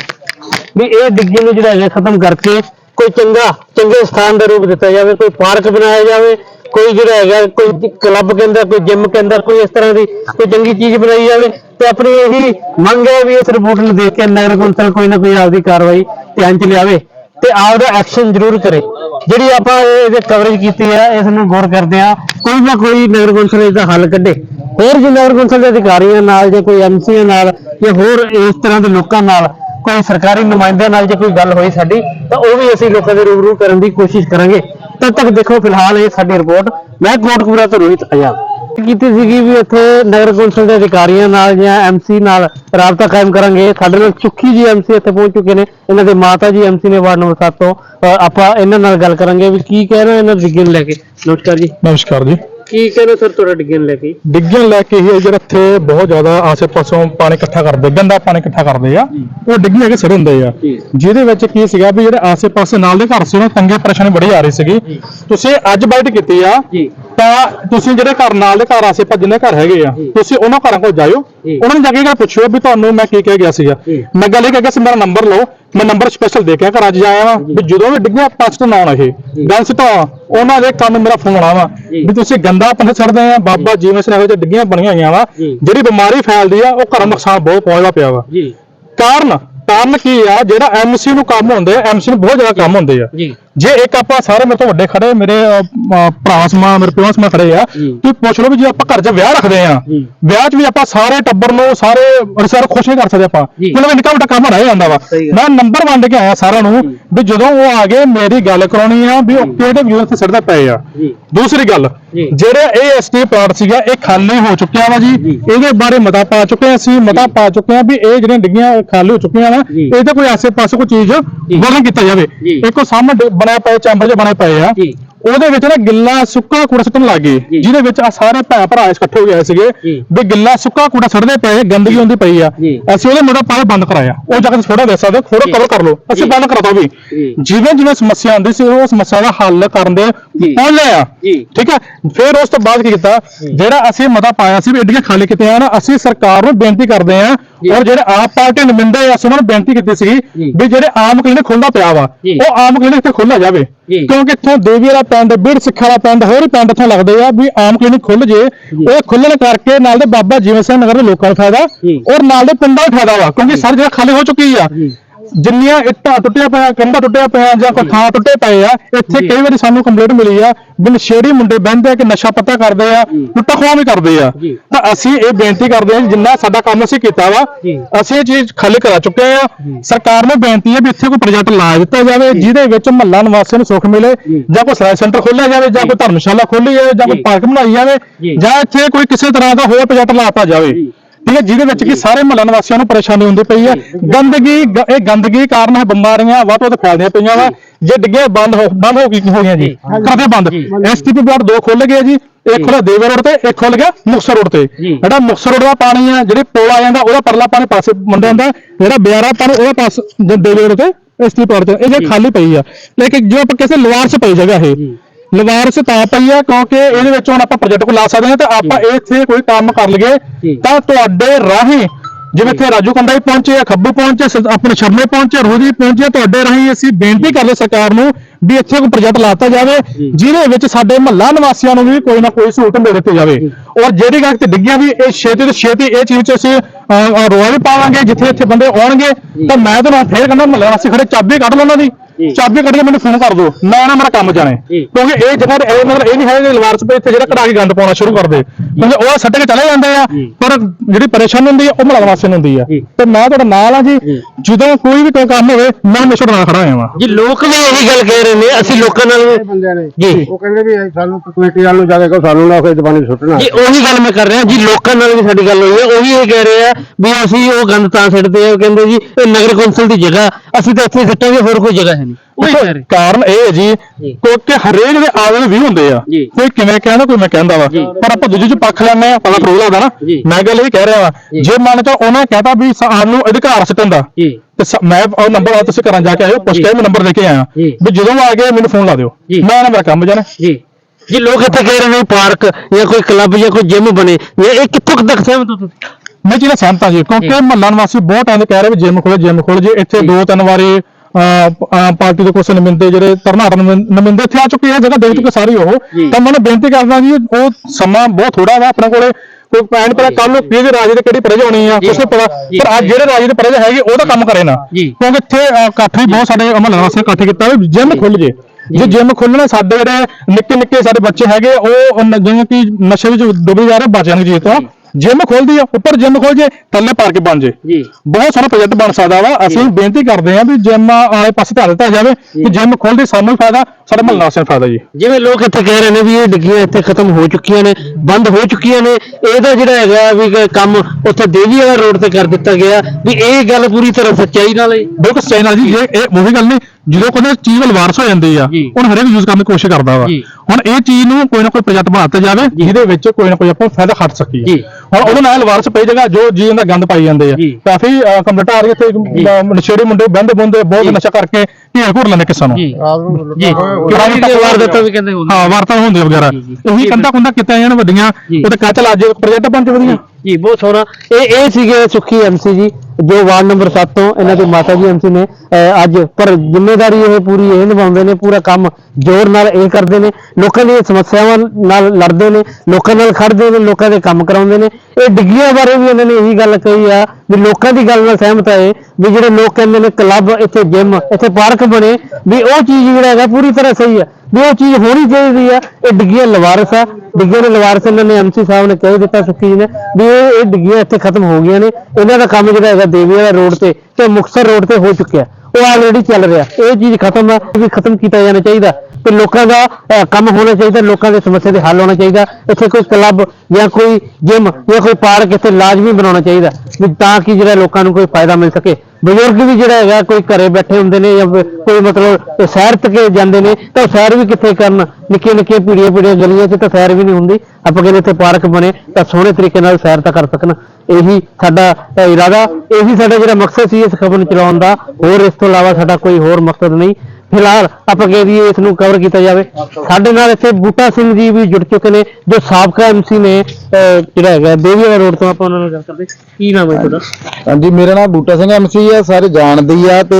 ਵੀ ਇਹ ਡਿੱਗੀ ਨੂੰ ਜਿਹੜਾ ਹੈਗਾ ਖਤਮ ਕਰਕੇ ਕੋਈ ਚੰਗਾ ਚੰਗੇ ਸਥਾਨ ਦਾ ਰੂਪ ਦਿੱਤਾ ਜਾਵੇ ਕੋਈ ਪਾਰਕ ਬਣਾਇਆ ਜਾਵੇ ਕੋਈ ਜਿਹੜਾ ਹੈਗਾ, ਕੋਈ ਕਲੱਬ ਕਹਿੰਦਾ, ਕੋਈ ਜਿਮ ਕਹਿੰਦਾ, ਕੋਈ ਇਸ ਤਰ੍ਹਾਂ ਦੀ ਕੋਈ ਚੰਗੀ ਚੀਜ਼ ਬਣਾਈ ਜਾਵੇ, ਤੇ ਆਪਣੀ ਇਹੀ ਮੰਗ ਹੈ ਵੀ ਇਸ ਰਿਪੋਰਟ ਨੂੰ ਦੇਖ ਕੇ ਨਗਰ ਕੌਂਸਲ ਕੋਈ ਨਾ ਕੋਈ ਆਪਦੀ ਕਾਰਵਾਈ ਧਿਆਨ ਚ ਲਿਆਵੇ ਤੇ ਆਪਦਾ ਐਕਸ਼ਨ ਜ਼ਰੂਰ ਕਰੇ। ਜਿਹੜੀ ਆਪਾਂ ਇਹਦੇ ਕਵਰੇਜ ਕੀਤੀ ਹੈ ਇਸ ਨੂੰ ਗੌਰ ਕਰਦੇ ਆ, ਕੋਈ ਨਾ ਕੋਈ ਨਗਰ ਕੌਂਸਲ ਇਸ ਦਾ ਹੱਲ ਕੱਢੇ। ਹੋਰ ਜੇ ਨਗਰ ਕੌਂਸਲ ਦੇ ਅਧਿਕਾਰੀਆਂ ਨਾਲ ਜਾਂ ਕੋਈ ਐਮਸੀਏ ਨਾਲ ਜਾਂ ਹੋਰ ਇਸ ਤਰ੍ਹਾਂ ਦੇ ਲੋਕਾਂ ਨਾਲ, ਕੋਈ ਸਰਕਾਰੀ ਨੁਮਾਇੰਦਿਆਂ ਨਾਲ ਜੇ ਕੋਈ ਗੱਲ ਹੋਈ ਸਾਡੀ, ਤਾਂ ਉਹ ਵੀ ਅਸੀਂ ਲੋਕਾਂ ਦੇ ਰੂਬਰੂ ਕਰਨ ਦੀ ਕੋਸ਼ਿਸ਼ ਕਰਾਂਗੇ। ਤਦ ਤੱਕ ਦੇਖੋ ਫਿਲਹਾਲ ਇਹ ਸਾਡੀ ਰਿਪੋਰਟ। ਮੈਂ ਕੋਟਕਪੂਰਾ ਤੋਂ ਰੋਹਿਤ ਆਜ਼ਾਦ ਕੀਤੀ ਸੀਗੀ ਵੀ ਇੱਥੇ ਨਗਰ ਕੌਂਸਲ ਦੇ ਅਧਿਕਾਰੀਆਂ ਨਾਲ ਜਾਂ ਐਮਸੀ ਨਾਲ ਰਾਬਤਾ ਕਾਇਮ ਕਰਾਂਗੇ। ਸਾਡੇ ਨਾਲ ਸੁੱਖੀ ਜੀ ਐਮਸੀ ਇੱਥੇ ਪਹੁੰਚ ਚੁੱਕੇ ਨੇ। ਇਹਨਾਂ ਦੇ ਮਾਤਾ ਜੀ ਐਮਸੀ ਨੇ ਵਾਰਡ ਨੰਬਰ 7 ਤੋਂ। ਆਪਾਂ ਇਹਨਾਂ ਨਾਲ ਗੱਲ ਕਰਾਂਗੇ ਵੀ ਕੀ ਕਹਿਣਾ ਇਹਨਾਂ ਦੀ ਗਿਣ ਲੈ ਕੇ। ਨਮਸਕਾਰ ਜੀ। ਨਮਸਕਾਰ ਜੀ। ਕੀ ਕਹਿੰਦੇ ਸਰ ਤੁਹਾਡਾ ਡਿੱਗਣ ਲੈ ਕੇ? ਡਿੱਗਣ ਲੈ ਕੇ ਹੀ ਜਿਹੜਾ ਇੱਥੇ ਬਹੁਤ ਜ਼ਿਆਦਾ ਆਸੇ-ਪਾਸੋਂ ਪਾਣੀ ਇਕੱਠਾ ਕਰਦੇ ਗੰਦਾ ਪਾਣੀ ਇਕੱਠਾ ਕਰਦੇ ਆ ਉਹ ਡਿੱਗੀ ਆ ਕੇ ਸਿਰ ਹੁੰਦੇ ਆ। ਜਿਹਦੇ ਵਿੱਚ ਕੀ ਸੀਗਾ ਵੀ ਜਿਹੜੇ ਆਸੇ-ਪਾਸੇ ਨਾਲ ਦੇ ਘਰ ਸੀ ਉਹਨਾਂ ਤੰਗੇ ਪਰੇਸ਼ਾਨੀ ਬੜੀ ਆ ਰਹੀ ਸੀਗੀ। ਤੁਸੀਂ ਅੱਜ ਬਾਈਟ ਕੀਤੀ ਆ ਤਾਂ ਤੁਸੀਂ ਜਿਹੜੇ ਘਰ ਨਾਲ ਦੇ ਘਰ ਆਸੇ-ਪਾਸੇ ਜਿੰਨੇ ਘਰ ਹੈਗੇ ਆ ਤੁਸੀਂ ਉਹਨਾਂ ਘਰਾਂ ਕੋਲ ਜਾਇਓ। ਉਹਨਾਂ ਨੂੰ ਜਾ ਕੇ ਪੁੱਛਿਓ ਵੀ ਤੁਹਾਨੂੰ ਮੈਂ ਕੀ ਕਹਿ ਗਿਆ ਸੀਗਾ। ਮੈਂ ਗੱਲ ਇਹ ਕਹਿ ਗਿਆ ਸੀ ਮੇਰਾ ਨੰਬਰ ਲਓ। ਮੈਂ ਨੰਬਰ ਸਪੈਸ਼ਲ ਦੇ ਕੇ ਘਰ ਅੱਜ ਜਾਇਆ ਵਾਂ ਵੀ ਜਦੋਂ ਵੀ ਡਿੱਗਿਆ ਪਸਟ ਨਾ ਆਉਣਾ ਇਹ। ਗੱਲ ਸਿੱਧਾ ਉਹਨਾਂ ਦੇ ਕੰਮ ਮੇਰਾ ਫੋਨ ਆਵਾ। ਵੀ। ਤੁਸੀਂ ਗੰਦਾ ਪੰਨ ਛੱਡਦੇ ਆ ਬਾਬਾ ਜੀਵਨ ਸਿੰਘ ਇਹੋ ਜਿਹੇ ਡਿੱਗੀਆਂ ਬਣੀਆਂ ਹੋਈਆਂ ਵਾ। ਜਿਹੜੀ ਬਿਮਾਰੀ ਫੈਲਦੀ ਆ ਉਹ ਘਰ ਨੁਕਸਾਨ ਬਹੁਤ ਪਹੁੰਚਦਾ ਪਿਆ ਵਾ। ਕਾਰਨ ਕਾਰਨ ਕੀ ਆ ਜਿਹੜਾ ਐਮਸੀ ਨੂੰ ਕੰਮ ਹੁੰਦੇ ਆ ਐਮਸੀ ਨੂੰ ਬਹੁਤ ਜ਼ਿਆਦਾ ਕੰਮ ਹੁੰਦੇ ਆ। ਜੀ ਇੱਕ ਆਪਾਂ ਸਾਰੇ ਮੇਰੇ ਤੋਂ ਵੱਡੇ ਖੜੇ ਮੇਰੇ ਭਰਾ ਸਮਾ ਮੇਰੇ ਪਿਓ ਸਮਾ ਖੜੇ ਆ। ਤੁਸੀਂ ਪੁੱਛ ਲਓ ਵੀ ਜੇ ਆਪਾਂ ਘਰ 'ਚ ਵਿਆਹ ਰੱਖਦੇ ਆ। ਵਿਆਹ 'ਚ ਵੀ ਆਪਾਂ ਸਾਰੇ ਟੱਬਰ ਨੂੰ ਸਾਰੇ ਰਿਸ਼ਤੇਦਾਰ ਖੁਸ਼ ਨਹੀਂ ਕਰ ਸਕਦੇ ਆਪਾਂ। ਮਤਲਬ ਨਿੱਕਾ ਵੱਡਾ ਕੰਮ ਰਹਿ ਜਾਂਦਾ ਵਾ। ਮੈਂ ਨੰਬਰ ਵੰਡ ਕੇ ਆਇਆ ਸਾਰਿਆਂ ਨੂੰ ਵੀ ਜਦੋਂ ਉਹ ਆ ਗਏ ਮੇਰੀ ਗੱਲ ਕਰਾਉਣੀ ਆ ਵੀ ਉਹ ਕਿਹੜੇ ਵਿਊ ਤੇ ਸਿੱਟਦੇ ਪਏ ਆ ਦੂਸਰੀ ਗੱਲ। ਜਿਹੜਾ ਇਹ ਐਸਟੀ ਪਲਾਟ ਸੀਗਾ ਇਹ ਖਾਲੀ ਹੋ ਚੁੱਕਿਆ ਵਾ ਜੀ। ਇਹਦੇ ਬਾਰੇ ਮਤਾ ਪਾ ਚੁੱਕੇ ਅਸੀਂ ਮਤਾ ਪਾ ਚੁੱਕੇ ਹਾਂ ਵੀ ਇਹ ਜਿਹੜੀਆਂ ਡਿੱਗੀਆਂ ਖਾਲੀ ਹੋ ਚੁੱਕੀਆਂ ਵਾ। ਇਹਦੇ ਕੋਈ ਆਸੇ ਪਾਸੇ ਕੋਈ ਚੀਜ਼ ਵਗਨ ਕੀਤਾ ਜਾਵੇ। ਇੱਕੋ ਸਾਹਮਣੇ ਬਣਿਆ ਪਏ ਚੈਂਬਰ ਜਿਹੇ ਬਣੇ ਪਏ ਆ ਜੀ ਉਹਦੇ ਵਿੱਚ ਨਾ ਗਿੱਲਾ ਸੁੱਕਾ ਕੂੜਾ ਸੁੱਟਣ ਲੱਗ। ਗਏ ਜਿਹਦੇ ਵਿੱਚ ਆ ਸਾਰੇ ਭੈਣ ਭਰਾ ਇਕੱਠੇ ਹੋ ਗਏ ਸੀਗੇ। ਵੀ ਗਿੱਲਾ ਸੁੱਕਾ ਕੂੜਾ ਸੜਦੇ ਪਏ ਗੰਦਗੀ ਹੁੰਦੀ ਪਈ ਆ। ਅਸੀਂ ਉਹਦੇ ਮੋਟਾ ਪਾਇਆ ਬੰਦ ਕਰਾਇਆ ਉਹ ਜਾ ਕੇ ਥੋੜਾ ਦੇ ਸਕਦੇ ਥੋੜਾ। ਕਵਰ ਕਰ ਲਓ ਅਸੀਂ। ਬੰਦ ਕਰਾਤਾ ਵੀ। ਜਿਵੇਂ ਜਿਵੇਂ ਸਮੱਸਿਆ ਆਉਂਦੀ ਸੀ ਉਹ ਸਮੱਸਿਆ ਦਾ ਹੱਲ ਕਰਨ ਦੇ। ਪਹੁੰਚੇ ਆ। ਠੀਕ ਹੈ ਫਿਰ ਉਸ ਤੋਂ ਬਾਅਦ ਕੀ ਕੀਤਾ ਜਿਹੜਾ ਅਸੀਂ ਮਤਾ ਪਾਇਆ ਸੀ ਵੀ ਐਡੀਆਂ ਖਾਲੀ ਕਿਤੇ ਆ ਨਾ ਅਸੀਂ ਸਰਕਾਰ ਨੂੰ ਬੇਨਤੀ ਕਰਦੇ ਆ। ਔਰ ਜਿਹੜੇ ਆਪ ਪਾਰਟੀ ਨੁਮਾਇੰਦੇ ਆ ਅਸੀਂ ਉਹਨਾਂ ਨੂੰ ਬੇਨਤੀ ਕੀਤੀ ਜੀ। ਵੀ ਜਿਹੜੇ ਆਮ ਕਲੀਨਿਕ ਖੁੱਲਦਾ ਪਿਆ ਵਾ। ਉਹ ਆਮ ਕਲੀਨਿਕ ਇੱਥੇ ਖੁੱਲ੍ਹਾ ਜਾਵੇ। ਕਿਉਂਕਿ ਇੱਥੋਂ ਦੇਵੀ ਵਾਲਾ ਪਿੰਡ ਬਿੜ ਸਿੱਖ ਵਾਲਾ ਪਿੰਡ ਹੋਰ ਪਿੰਡ ਇੱਥੋਂ ਲੱਗਦੇ ਆ ਵੀ ਆਮ ਕਲੀਨਿਕ ਖੁੱਲ ਜੇ ਉਹ ਖੁੱਲਣ ਕਰਕੇ ਨਾਲ ਦੇ ਬਾਬਾ ਜੀਵਨ ਸਿੰਘ ਨਗਰ ਦੇ ਲੋਕਾਂ ਨੂੰ ਫਾਇਦਾ। ਔਰ ਨਾਲ ਦੇ ਪਿੰਡਾਂ ਨੂੰ ਫਾਇਦਾ ਵਾ ਕਿਉਂਕਿ ਸਾਰੀ ਜਗ੍ਹਾ ਖਾਲੀ ਹੋ ਚੁੱਕੀ ਆ। ਜਿੰਨੀਆਂ ਇੱਟਾਂ ਟੁੱਟੀਆਂ ਪਈਆਂ ਕੰਧਾਂ ਟੁੱਟੀਆਂ ਪਈਆਂ ਜਾਂ ਕੋਈ ਥਾਂ ਟੁੱਟੇ ਪਏ ਆ ਇੱਥੇ। ਕਈ ਵਾਰੀ ਸਾਨੂੰ ਕੰਪਲੇਂਟ ਮਿਲੀ ਆ ਵੀ ਨਸ਼ੇੜੀ ਮੁੰਡੇ ਬਹਿੰਦੇ ਆ ਕਿ ਨਸ਼ਾ ਪੱਤਾ ਕਰਦੇ ਆ। ਲੁੱਟਾ ਖੋਹਾਂ ਵੀ ਕਰਦੇ ਆ। ਤਾਂ ਅਸੀਂ ਇਹ ਬੇਨਤੀ ਕਰਦੇ ਹਾਂ ਜਿੰਨਾ ਸਾਡਾ ਕੰਮ ਅਸੀਂ ਕੀਤਾ ਵਾ। ਅਸੀਂ ਇਹ ਚੀਜ਼ ਖਾਲੀ ਕਰਾ ਚੁੱਕੇ ਆ ਸਰਕਾਰ ਨੂੰ ਬੇਨਤੀ ਹੈ ਵੀ ਇੱਥੇ ਕੋਈ ਪ੍ਰੋਜੈਕਟ ਲਾ ਦਿੱਤਾ ਜਾਵੇ ਜਿਹਦੇ ਵਿੱਚ ਮਹੱਲਾ ਨਿਵਾਸੀਆਂ ਨੂੰ ਸੁੱਖ ਮਿਲੇ ਜੀ। ਕੋਈ ਸਿਲਾਈ ਸੈਂਟਰ ਖੋਲ੍ਹਿਆ ਜਾਵੇ ਜਾਂ ਕੋਈ ਧਰਮਸ਼ਾਲਾ ਖੋਲ੍ਹੀ ਜਾਵੇ ਜਾਂ ਕੋਈ। ਪਾਰਕ ਬਣਾਈ ਜਾਵੇ ਜੀ। ਇੱਥੇ ਕੋਈ ਕਿਸੇ ਤਰ੍ਹਾਂ ਦਾ ਹੋਰ ਪ੍ਰੋਜੈਕਟ ਲਾਤਾ ਜਾਵੇ। ਠੀਕ ਹੈ ਜਿਹਦੇ ਵਿੱਚ ਕਿ ਸਾਰੇ ਮਹੱਲਾ ਨਿਵਾਸੀਆਂ ਨੂੰ ਪਰੇਸ਼ਾਨੀ ਹੁੰਦੀ ਪਈ ਹੈ। ਗੰਦਗੀ ਗ- ਇਹ ਗੰਦਗੀ ਕਾਰਨ ਇਹ ਬਿਮਾਰੀਆਂ ਵੱਧ ਤੋਂ ਵੱਧ ਫੈਲਦੀਆਂ ਪਈਆਂ ਵਾ। ਜੇ। ਡਿੱਗੇ ਬੰਦ ਹੋ ਬੰਦ ਹੋ ਗਈ ਹੋ ਗਈਆਂ ਜੀ ਕਰਦੇ ਬੰਦ। ਐਸਟੀਪੀ ਬਲਾਕ ਦੋ ਖੁੱਲ ਗਏ ਜੀ। ਇੱਕ ਖੁੱਲਿਆ ਦੇਵੇ ਰੋਡ ਤੇ ਇੱਕ ਖੁੱਲ ਗਿਆ ਮੁਕਤਸਰ ਰੋਡ ਤੇ। ਜਿਹੜਾ ਮੁਕਤਸਰ ਰੋਡ ਦਾ ਪਾਣੀ ਆ ਜਿਹੜੇ ਪੁਲ ਆ ਜਾਂਦਾ ਉਹਦਾ ਪਰਲਾ ਪਾਣੀ ਪਾਸੇ ਮੁੰਡੇ ਹੁੰਦਾ ਜਿਹੜਾ ਬਿਆਰਾ ਪਾਣੀ ਉਹਦਾ ਪਾਸ ਦੇਵੇ ਰੋਡ ਤੇ ਐਸਟੀਪੀ ਪਲਾਟ ਤੇ। ਇਹ ਜੇ ਖਾਲੀ ਪਈ ਆ। ਲੇਕਿਨ ਜੋ ਆਪਾਂ ਕਿਸੇ ਲਵਾਰ 'ਚ ਪਈ ਜਗ੍ਹਾ ਇਹ ਜੀ। ਲਵਾਰ 'ਚ ਤਾਂ ਪਈ ਆ ਕਿਉਂਕਿ ਇਹਦੇ ਵਿੱਚ ਹੁਣ ਆਪਾਂ ਪ੍ਰੋਜੈਕਟ ਕੋ ਲਾ ਸਕਦੇ ਹਾਂ ਤੇ ਆਪਾਂ ਇੱਥੇ ਕੋਈ ਕੰਮ ਕਰ ਲਈਏ। ਤਾਂ ਤੁਹਾਡੇ ਰਾਹੀਂ ਜਿਵੇਂ ਇੱਥੇ ਰਾਜੂ ਕੰਡਾ ਵੀ ਪਹੁੰਚੇ ਆ ਖੱਬੂ ਪਹੁੰਚੇ ਆਪਣੇ ਸ਼ਰਮੇ ਪਹੁੰਚੇ ਰੋਜੀ ਪਹੁੰਚੇ ਤੁਹਾਡੇ ਰਾਹੀਂ ਅਸੀਂ ਬੇਨਤੀ ਕਰਦੇ ਸਰਕਾਰ ਨੂੰ ਵੀ ਇੱਥੇ ਕੋਈ ਪ੍ਰੋਜੈਕਟ ਲਾਤਾ ਜਾਵੇ ਜਿਹਦੇ ਵਿੱਚ ਸਾਡੇ ਮਹੱਲਾ ਨਿਵਾਸੀਆਂ ਨੂੰ ਵੀ ਕੋਈ ਨਾ ਕੋਈ ਸਹੂਲਤ ਮਿਲ ਦਿੱਤੀ ਜਾਵੇ ਔਰ ਜਿਹੜੀ ਗੱਲ ਤੇ ਡਿੱਗੀਆਂ ਵੀ ਇਹ ਛੇਤੀ ਤੋਂ ਛੇਤੀ ਇਹ ਚੀਜ਼ 'ਚ ਅਸੀਂ ਰੋਆ ਵੀ ਪਾਵਾਂਗੇ ਜਿੱਥੇ ਇੱਥੇ ਬੰਦੇ ਆਉਣਗੇ ਤਾਂ ਮੈਂ ਤੁਹਾਨੂੰ ਫੇਰ ਕਹਿੰਦਾ ਮਹੱਲਾ ਨਿਵਾਸੀ ਖੜੇ ਚਾਬੀ ਕੱਢ ਲਓ ਉਹਨਾਂ ਦੀ। ਚਾਬੀ ਕੱਢ ਕੇ ਮੈਨੂੰ ਫੋਨ ਕਰ ਦਿਓ। ਮੈਂ ਨਾ ਮੇਰਾ ਕੰਮ ਜਾਣੇ। ਕਿਉਂਕਿ ਇਹ ਜਗ੍ਹਾ ਤੇ ਇਹ ਮਤਲਬ ਇਹ ਨਹੀਂ ਹੈ ਕਿ ਲਵਾਰਸ ਪੇ ਇੱਥੇ ਜਿਹੜਾ ਕਢਾ ਕੇ ਗੰਦ ਪਾਉਣਾ ਸ਼ੁਰੂ ਕਰ ਦੇ। ਕਿਉਂਕਿ ਉਹ ਸੱਟ ਕੇ ਚਲੇ ਜਾਂਦੇ ਆ। ਪਰ ਜਿਹੜੀ ਪਰੇਸ਼ਾਨੀ ਹੁੰਦੀ ਆ ਉਹ ਮਹੱਲਾ ਨਿਵਾਸੀਆਂ ਨੂੰ ਹੁੰਦੀ ਆ। ਤੇ ਮੈਂ ਤੁਹਾਡੇ ਨਾਲ ਆ ਜੀ। ਜਦੋਂ ਕੋਈ ਵੀ ਕੋਈ ਕੰਮ ਹੋਵੇ ਮੈਂ ਹਮੇਸ਼ਾ ਨਾਲ ਖੜਾ ਹੋਇਆ ਵਾਂ। ਜੀ ਲੋਕ ਵੀ ਇਹੀ ਗੱਲ ਕਹਿ ਰਹੇ ਨੇ ਅਸੀਂ ਲੋਕਾਂ ਨਾਲ ਵੀ- ਬੰਦਿਆਂ ਨੇ। ਜੀ। ਉਹ ਕਹਿੰਦੇ ਵੀ ਸਾਨੂੰ ਕਮੇਟੀ ਵਾਲ ਨੂੰ ਜਾ ਕੇ ਸਾਨੂੰ ਨਾ ਕੋਈ ਦਬਾਨੀ ਸੁੱਟਣਾ ਜੀ ਉਹੀ ਗੱਲ ਮੈਂ ਕਰ ਰਿਹਾ ਜੀ ਲੋਕਾਂ ਨਾਲ ਵੀ ਸਾਡੀ ਗੱਲ ਹੋਈ ਹੈ ਉਹ ਵੀ ਇਹ ਕਹਿ ਰਹੇ ਆ ਵੀ ਅਸੀਂ ਉਹ ਗੰਦ ਤਾਂ ਸਿੱਟਦੇ ਆ ਉਹ ਕਹਿੰਦੇ ਜੀ ਇਹ ਨਗਰ ਕੌਂਸਲ ਦੀ ਜਗ੍ਹਾ ਅਸੀਂ ਤਾਂ ਇੱਥੇ ਸਿੱਟਾਂਗੇ ਹੋਰ ਕੋਈ ਜਗ੍ਹਾ ਹੈ ਨਹੀਂ ਉਹੀ ਕਹਿ ਰਹੇ ਕਾਰਨ ਇਹ ਹੈ ਜੀ ਜੀ। ਕਿਉਂਕਿ ਹਰੇਕ ਦੇ ਆਦਮ ਵੀ ਹੁੰਦੇ ਆ ਜੀ। ਕੋਈ ਕਿਵੇਂ ਕਹਿੰਦਾ ਕੋਈ ਮੈਂ ਕਹਿੰਦਾ ਵਾ ਜੀ। ਪਰ ਆਪਾਂ ਦੂਜੇ ਚ ਪੱਖ ਲੈਂਦੇ ਆ ਪਤਾ ਫਰੋਲ ਲੱਗਦਾ ਨਾ ਜੀ। ਮੈਂ ਗੱਲ ਇਹ ਕਹਿ ਰਿਹਾ ਵਾ ਜੀ। ਜੇ ਮੰਨ ਕੇ ਉਹਨੇ ਕਹਤਾ ਵੀ ਸਾਨੂੰ ਅਧਿਕਾਰ ਸਿੱਟਣ ਦਾ ਜੀ ਤੇ ਸ- ਮੈਂ ਉਹ ਨੰਬਰ ਆ ਤੁਸੀਂ ਘਰਾਂ ਜਾ ਕੇ ਆਇਓ ਪੁੱਛ ਕੇ ਮੈਂ ਨੰਬਰ ਦੇ ਕੇ ਆਇਆ ਜੀ। ਵੀ ਜਦੋਂ ਆ ਗਏ ਮੈਨੂੰ ਫੋਨ ਲਾ ਦਿਓ ਜੀ। ਮੈਂ ਨਾ ਮੇਰਾ ਕੰਮ ਜਾਣਾ ਜੀ ਜੀ ਲੋਕ ਇੱਥੇ ਕਹਿ ਰਹੇ ਨੇ ਪਾਰਕ ਜਾਂ ਕੋਈ ਕਲੱਬ ਜਾਂ ਕੋਈ ਜਿਮ ਬਣੇ ਇਹ ਇਹ ਕਿੱਥੋਂ ਕੁ ਤੱਕ ਸਹਿਮਤ ਹੋ ਤੁਸੀਂ ਮੈਂ ਜਿਹੜਾ ਸਹਿਮਤ ਹਾਂ ਜੀ ਕਿਉਂਕਿ ਜੀ। ਮਹੱਲਾ ਨਿਵਾਸੀ ਬਹੁਤ ਟਾਈਮ ਤੋਂ ਕਹਿ ਰਹੇ ਵੀ ਜਿਮ ਖੋਲੇ ਜਿਮ ਖੋਲ ਜੇ ਇੱਥੇ ਜੀ। ਦੋ ਤਿੰਨ ਵਾਰੀ ਆਮ ਪਾਰਟੀ ਦੇ ਕੁਝ ਨੁਮਾਇੰਦੇ ਜਿਹੜੇ ਤਰਨਾਟ ਨੁਮਾਇੰਦੇ ਇੱਥੇ ਆ ਚੁੱਕੇ ਆ ਜਗ੍ਹਾ ਦੇ ਚੁੱਕੇ ਸਾਰੀ ਉਹ। ਤਾਂ ਮੈਂ ਉਹਨੂੰ ਬੇਨਤੀ ਕਰਦਾ ਜੀ ਉਹ ਸਮਾਂ ਬਹੁਤ ਥੋੜਾ ਵਾ ਆਪਣੇ ਕੋਲੇ ਕੋਈ ਪੈਣ ਪਤਾ ਕੱਲ ਨੂੰ ਕਿਹਦੇ ਰਾਜੇ ਤੇ ਕਿਹੜੀ ਪ੍ਰਜਾ ਹੋਣੀ ਆ ਨੀ ਪਤਾ। ਪਰ ਅੱਜ ਜਿਹੜੇ ਰਾਜੇ ਦੇ ਪ੍ਰਜਾ ਹੈਗੇ ਉਹਦਾ ਕੰਮ ਕਰੇ ਨਾ। ਕਿਉਂਕਿ ਇੱਥੇ ਇਕੱਠ ਵੀ ਬਹੁਤ ਸਾਡੇ ਮਹੱਲਾ ਨਿਵਾਸੀਆਂ ਇਕੱਠ ਕੀਤਾ ਵੀ ਜਿਮ ਖੁੱਲ ਜੇ। ਜੇ ਜਿਮ ਖੁੱਲਣਾ ਸਾਡੇ ਜਿਹੜੇ ਨਿੱਕੇ ਨਿੱਕੇ ਸਾਡੇ ਬੱਚੇ ਹੈਗੇ ਉਹ ਨ- ਜਿਵੇਂ ਕਿ ਨਸ਼ੇ ਵਿੱਚ ਡੁੱਬ ਜਾ ਰਹੇ ਬਚ ਜਾਣਗੇ ਜੀ ਤੋਂ। ਜਿਮ ਖੋਲਦੀ ਆ ਉੱਪਰ ਜਿਮ ਖੋਲ ਜੇ ਥੱਲੇ ਪਾਰਕ ਬਣ ਜੇ। ਜੀ। ਬਹੁਤ ਸੋਹਣਾ ਪ੍ਰੋਜੈਕਟ ਬਣ ਸਕਦਾ ਵਾ। ਅਸੀਂ ਬੇਨਤੀ ਕਰਦੇ ਹਾਂ ਵੀ ਜਿਮ ਵਾਲੇ ਪਾਸੇ ਧਿਆਨ ਦਿੱਤਾ ਜਾਵੇ ਕਿ ਜਿਮ ਖੋਲਦੀ ਸਾਨੂੰ ਵੀ ਫਾਇਦਾ। ਸਾਡੇ ਮਹੱਲਾ ਵਾਸੀਆਂ ਨੂੰ ਫਾਇਦਾ ਜੀ ਜਿਵੇਂ ਲੋਕ ਇੱਥੇ ਕਹਿ ਰਹੇ ਨੇ ਵੀ ਇਹ ਡਿੱਗੀਆਂ ਇੱਥੇ ਖਤਮ ਹੋ ਚੁੱਕੀਆਂ ਨੇ ਬੰਦ ਹੋ ਚੁੱਕੀਆਂ ਨੇ ਇਹਦਾ ਜਿਹੜਾ ਹੈਗਾ ਵੀ ਕਿ ਕੰਮ ਉੱਥੇ ਦੇਵੀ ਵਾਲਾ ਰੋਡ ਤੇ ਕਰ ਦਿੱਤਾ ਗਿਆ ਵੀ ਇਹ ਗੱਲ ਪੂਰੀ ਤਰ੍ਹਾਂ ਸੱਚਾਈ ਨਾਲ ਹੈ ਬਿਲਕੁਲ ਸਹੀ ਨਾਲ ਜੀ ਜੇ ਇਹ ਉਹੀ ਗੱਲ ਨਹੀਂ ਜਦੋਂ ਕੋਈ ਚੀਜ਼ ਵੱਲ ਵਾਰਸ ਹੋ ਜਾਂਦੀ ਆ ਜੀ। ਹੁਣ ਹਰੇਕ ਯੂਜ਼ ਕਰਨ ਦੀ ਕੋਸ਼ਿਸ਼ ਕਰਦਾ ਵਾ ਜੀ। ਹੁਣ ਇਹ ਚੀਜ਼ ਨੂੰ ਕੋਈ ਨਾ ਕੋਈ ਪ੍ਰੋਜੈਕਟ ਬਣਾਤਾ ਜਾਵੇ ਜਿਹਦੇ ਵਿੱਚ ਕੋਈ ਨਾ ਕੋਈ ਆਪਾਂ ਫਾਇਦਾ ਖੱਟ ਸਕੀਏ ਜੀ। ਹੁਣ ਉਹਦੇ ਨਾਲ ਵਾਰਸ ਪਈ ਜਗ੍ਹਾ ਜੋ ਜੀ ਦਾ ਗੰਦ ਪਾਈ ਜਾਂਦੇ ਆ ਜੀ। ਕਾਫੀ ਕੰਪਲੀਟ ਆ ਰਹੀ ਇੱਥੇ ਨਸ਼ੇੜੀ ਮੁੰਡੇ ਬੰਦ ਬੁੰਦੇ ਬਹੁਤ ਨਸ਼ਾ ਕਰਕੇ ਢੇਰ ਘੁਰ ਲੈਂਦੇ ਕਿਸਾਨ ਨੂੰ। ਜੀ। ਜੀ। ਕਿਹੜੀ ਵਾਰ ਦਿੱਤਾ ਵੀ ਕਹਿੰਦੇ ਹੁੰਦੇ ਹਾਂ ਵਾਰਤਾ ਹੁੰਦੇ ਵਗੈਰਾ। ਇਹੀ ਕੰਦਾ ਕੁੰਦਾ ਕੀਤੀਆਂ ਜਾਣ ਵੱਡੀਆਂ। ਉਹ ਤੇ ਕੱਚ ਲਾ ਜੇ ਪ੍ਰੋਜੈਕਟ ਬਣ ਚ ਵਧੀਆ ਜੀ ਬਹੁਤ ਸੋਹਣਾ। ਇਹ ਇਹ ਸੀਗੇ ਸੁਖੀ ਐਮਸੀ ਜੀ। ਜੋ ਵਾਰਡ ਨੰਬਰ 7 ਤੋਂ ਇਹਨਾਂ ਦੇ ਮਾਤਾ ਜੀ ਐਮਸੀ ਨੇ ਅਹ, ਅੱਜ ਪਰ ਜ਼ਿੰਮੇਵਾਰੀ ਇਹ ਪੂਰੀ ਇਹ ਨਿਭਾਉਂਦੇ ਨੇ ਪੂਰਾ ਕੰਮ ਜ਼ੋਰ ਨਾਲ ਇਹ ਕਰਦੇ ਨੇ। ਲੋਕਾਂ ਦੀਆਂ ਸਮੱਸਿਆਵਾਂ ਨਾਲ ਲੜਦੇ ਨੇ ਲੋਕਾਂ ਨਾਲ ਖੜਦੇ ਨੇ ਲੋਕਾਂ ਦੇ ਕੰਮ ਕਰਾਉਂਦੇ ਨੇ। ਇਹ ਡਿੱਗੀਆਂ ਬਾਰੇ ਵੀ ਇਹਨਾਂ ਨੇ ਇਹੀ ਗੱਲ ਕਹੀ ਆ ਵੀ ਲੋਕਾਂ ਦੀ ਗੱਲ ਨਾਲ ਸਹਿਮਤ ਹੈ ਵੀ ਜਿਹੜੇ ਲੋਕ ਕਹਿੰਦੇ ਨੇ ਕਲੱਬ ਇੱਥੇ ਜਿਮ ਇੱਥੇ ਪਾਰਕ ਬਣੇ ਵੀ ਉਹ ਚੀਜ਼ ਜਿਹੜਾ ਹੈਗਾ ਪੂਰੀ ਤਰ੍ਹਾਂ ਸਹੀ ਆ ਵੀ ਉਹ ਚੀਜ਼ ਹੋਣੀ ਚਾਹੀਦੀ ਆ। ਇਹ ਡਿੱਗੀਆਂ ਲਵਾਰਸ ਆ ਡਿੱਗੀਆਂ ਦੇ ਲਵਾਰਸ ਇਹਨਾਂ ਨੇ ਐਮਸੀ ਸਾਹਿਬ ਨੇ ਕਹਿ ਦਿੱਤਾ ਸੁੱਖੀ ਜੀ ਨੇ ਵੀ ਇਹ ਇਹ ਡਿੱਗੀਆਂ ਇੱਥੇ ਖਤਮ ਹੋ ਗਈਆਂ ਨੇ। ਇਹਨਾਂ ਦਾ ਕੰਮ ਜਿਹੜਾ ਹੈਗਾ ਦੇਵੀ ਵਾਲਾ ਰੋਡ ਤੇ ਤੇ ਮੁਕਤਸਰ ਰੋਡ ਤੇ ਹੋ ਚੁੱਕਿਆ। ਉਹ ਆਲਰੇਡੀ ਚੱਲ ਰਿਹਾ। ਇਹ ਚੀਜ਼ ਖਤਮ ਆ ਵੀ ਖਤਮ ਕੀਤਾ ਜਾਣਾ ਚਾਹੀਦਾ। ਤੇ ਲੋਕਾਂ ਦਾ ਕੰਮ ਹੋਣਾ ਚਾਹੀਦਾ, ਲੋਕਾਂ ਦੇ ਸਮੱਸਿਆ ਦੇ ਹੱਲ ਹੋਣਾ ਚਾਹੀਦਾ। ਇੱਥੇ ਕੋਈ ਕਲੱਬ ਜਾਂ ਕੋਈ ਜਿਮ ਜਾਂ ਕੋਈ ਪਾਰਕ ਇੱਥੇ ਲਾਜ਼ਮੀ ਬਣਾਉਣਾ ਚਾਹੀਦਾ ਵੀ ਤਾਂ ਕਿ ਜਿਹੜਾ ਲੋਕਾਂ ਨੂੰ ਕੋਈ ਫਾਇਦਾ ਮਿਲ ਸਕੇ। ਬਜ਼ੁਰਗ ਵੀ ਜਿਹੜਾ ਹੈਗਾ ਕੋਈ ਘਰੇ ਬੈਠੇ ਹੁੰਦੇ ਨੇ ਜਾਂ ਕੋਈ ਮਤਲਬ ਸੈਰ ਤੱਕ ਜਾਂਦੇ ਨੇ, ਤਾਂ ਉਹ ਸੈਰ ਵੀ ਕਿੱਥੇ ਕਰਨ? ਨਿੱਕੀਆਂ ਨਿੱਕੀਆਂ ਪੀੜੀਆਂ ਪੀੜੀਆਂ ਗਲੀਆਂ 'ਚ ਤਾਂ ਸੈਰ ਵੀ ਨਹੀਂ ਹੁੰਦੀ। ਆਪਾਂ ਕਹਿੰਦੇ ਇੱਥੇ ਪਾਰਕ ਬਣੇ, ਤਾਂ ਸੋਹਣੇ ਤਰੀਕੇ ਨਾਲ ਸੈਰ ਤਾਂ ਕਰ ਸਕਣ। ਇਹੀ ਸਾਡਾ ਇਰਾਦਾ, ਇਹੀ ਸਾਡਾ ਜਿਹੜਾ ਮਕਸਦ ਸੀ ਇਸ ਖਬਰ ਨੂੰ ਚਲਾਉਣ ਦਾ। ਹੋਰ ਇਸ ਤੋਂ ਇਲਾਵਾ ਸਾਡਾ ਕੋਈ ਹੋਰ ਮਕਸਦ ਨਹੀਂ। ਫਿਲਹਾਲ ਆਪਾਂ ਕਹਿ ਦਈਏ ਇਸ ਨੂੰ ਕਵਰ ਕੀਤਾ ਜਾਵੇ। ਸਾਡੇ ਨਾਲ ਇੱਥੇ ਬੂਟਾ ਸਿੰਘ ਜੀ ਵੀ ਜੁੜ ਚੁੱਕੇ ਨੇ ਜੋ ਸਾਬਕਾ ਐਮਸੀ ਨੇ ਜਿਹੜਾ ਹੈਗਾ ਦੇਵੀਆ ਰੋਡ ਤੋਂ ਆਪਾਂ ਉਹਨਾਂ ਨਾਲ ਗੱਲ ਕਰਦੇ ਕੀ ਨਾਮ ਹੈ ਤੁਹਾਡਾ? ਹਾਂਜੀ ਮੇਰਾ ਨਾਮ ਬੂਟਾ ਸਿੰਘ ਐਮਸੀ ਆ ਸਾਰੇ ਜਾਣਦੇ ਹੀ ਆ ਤੇ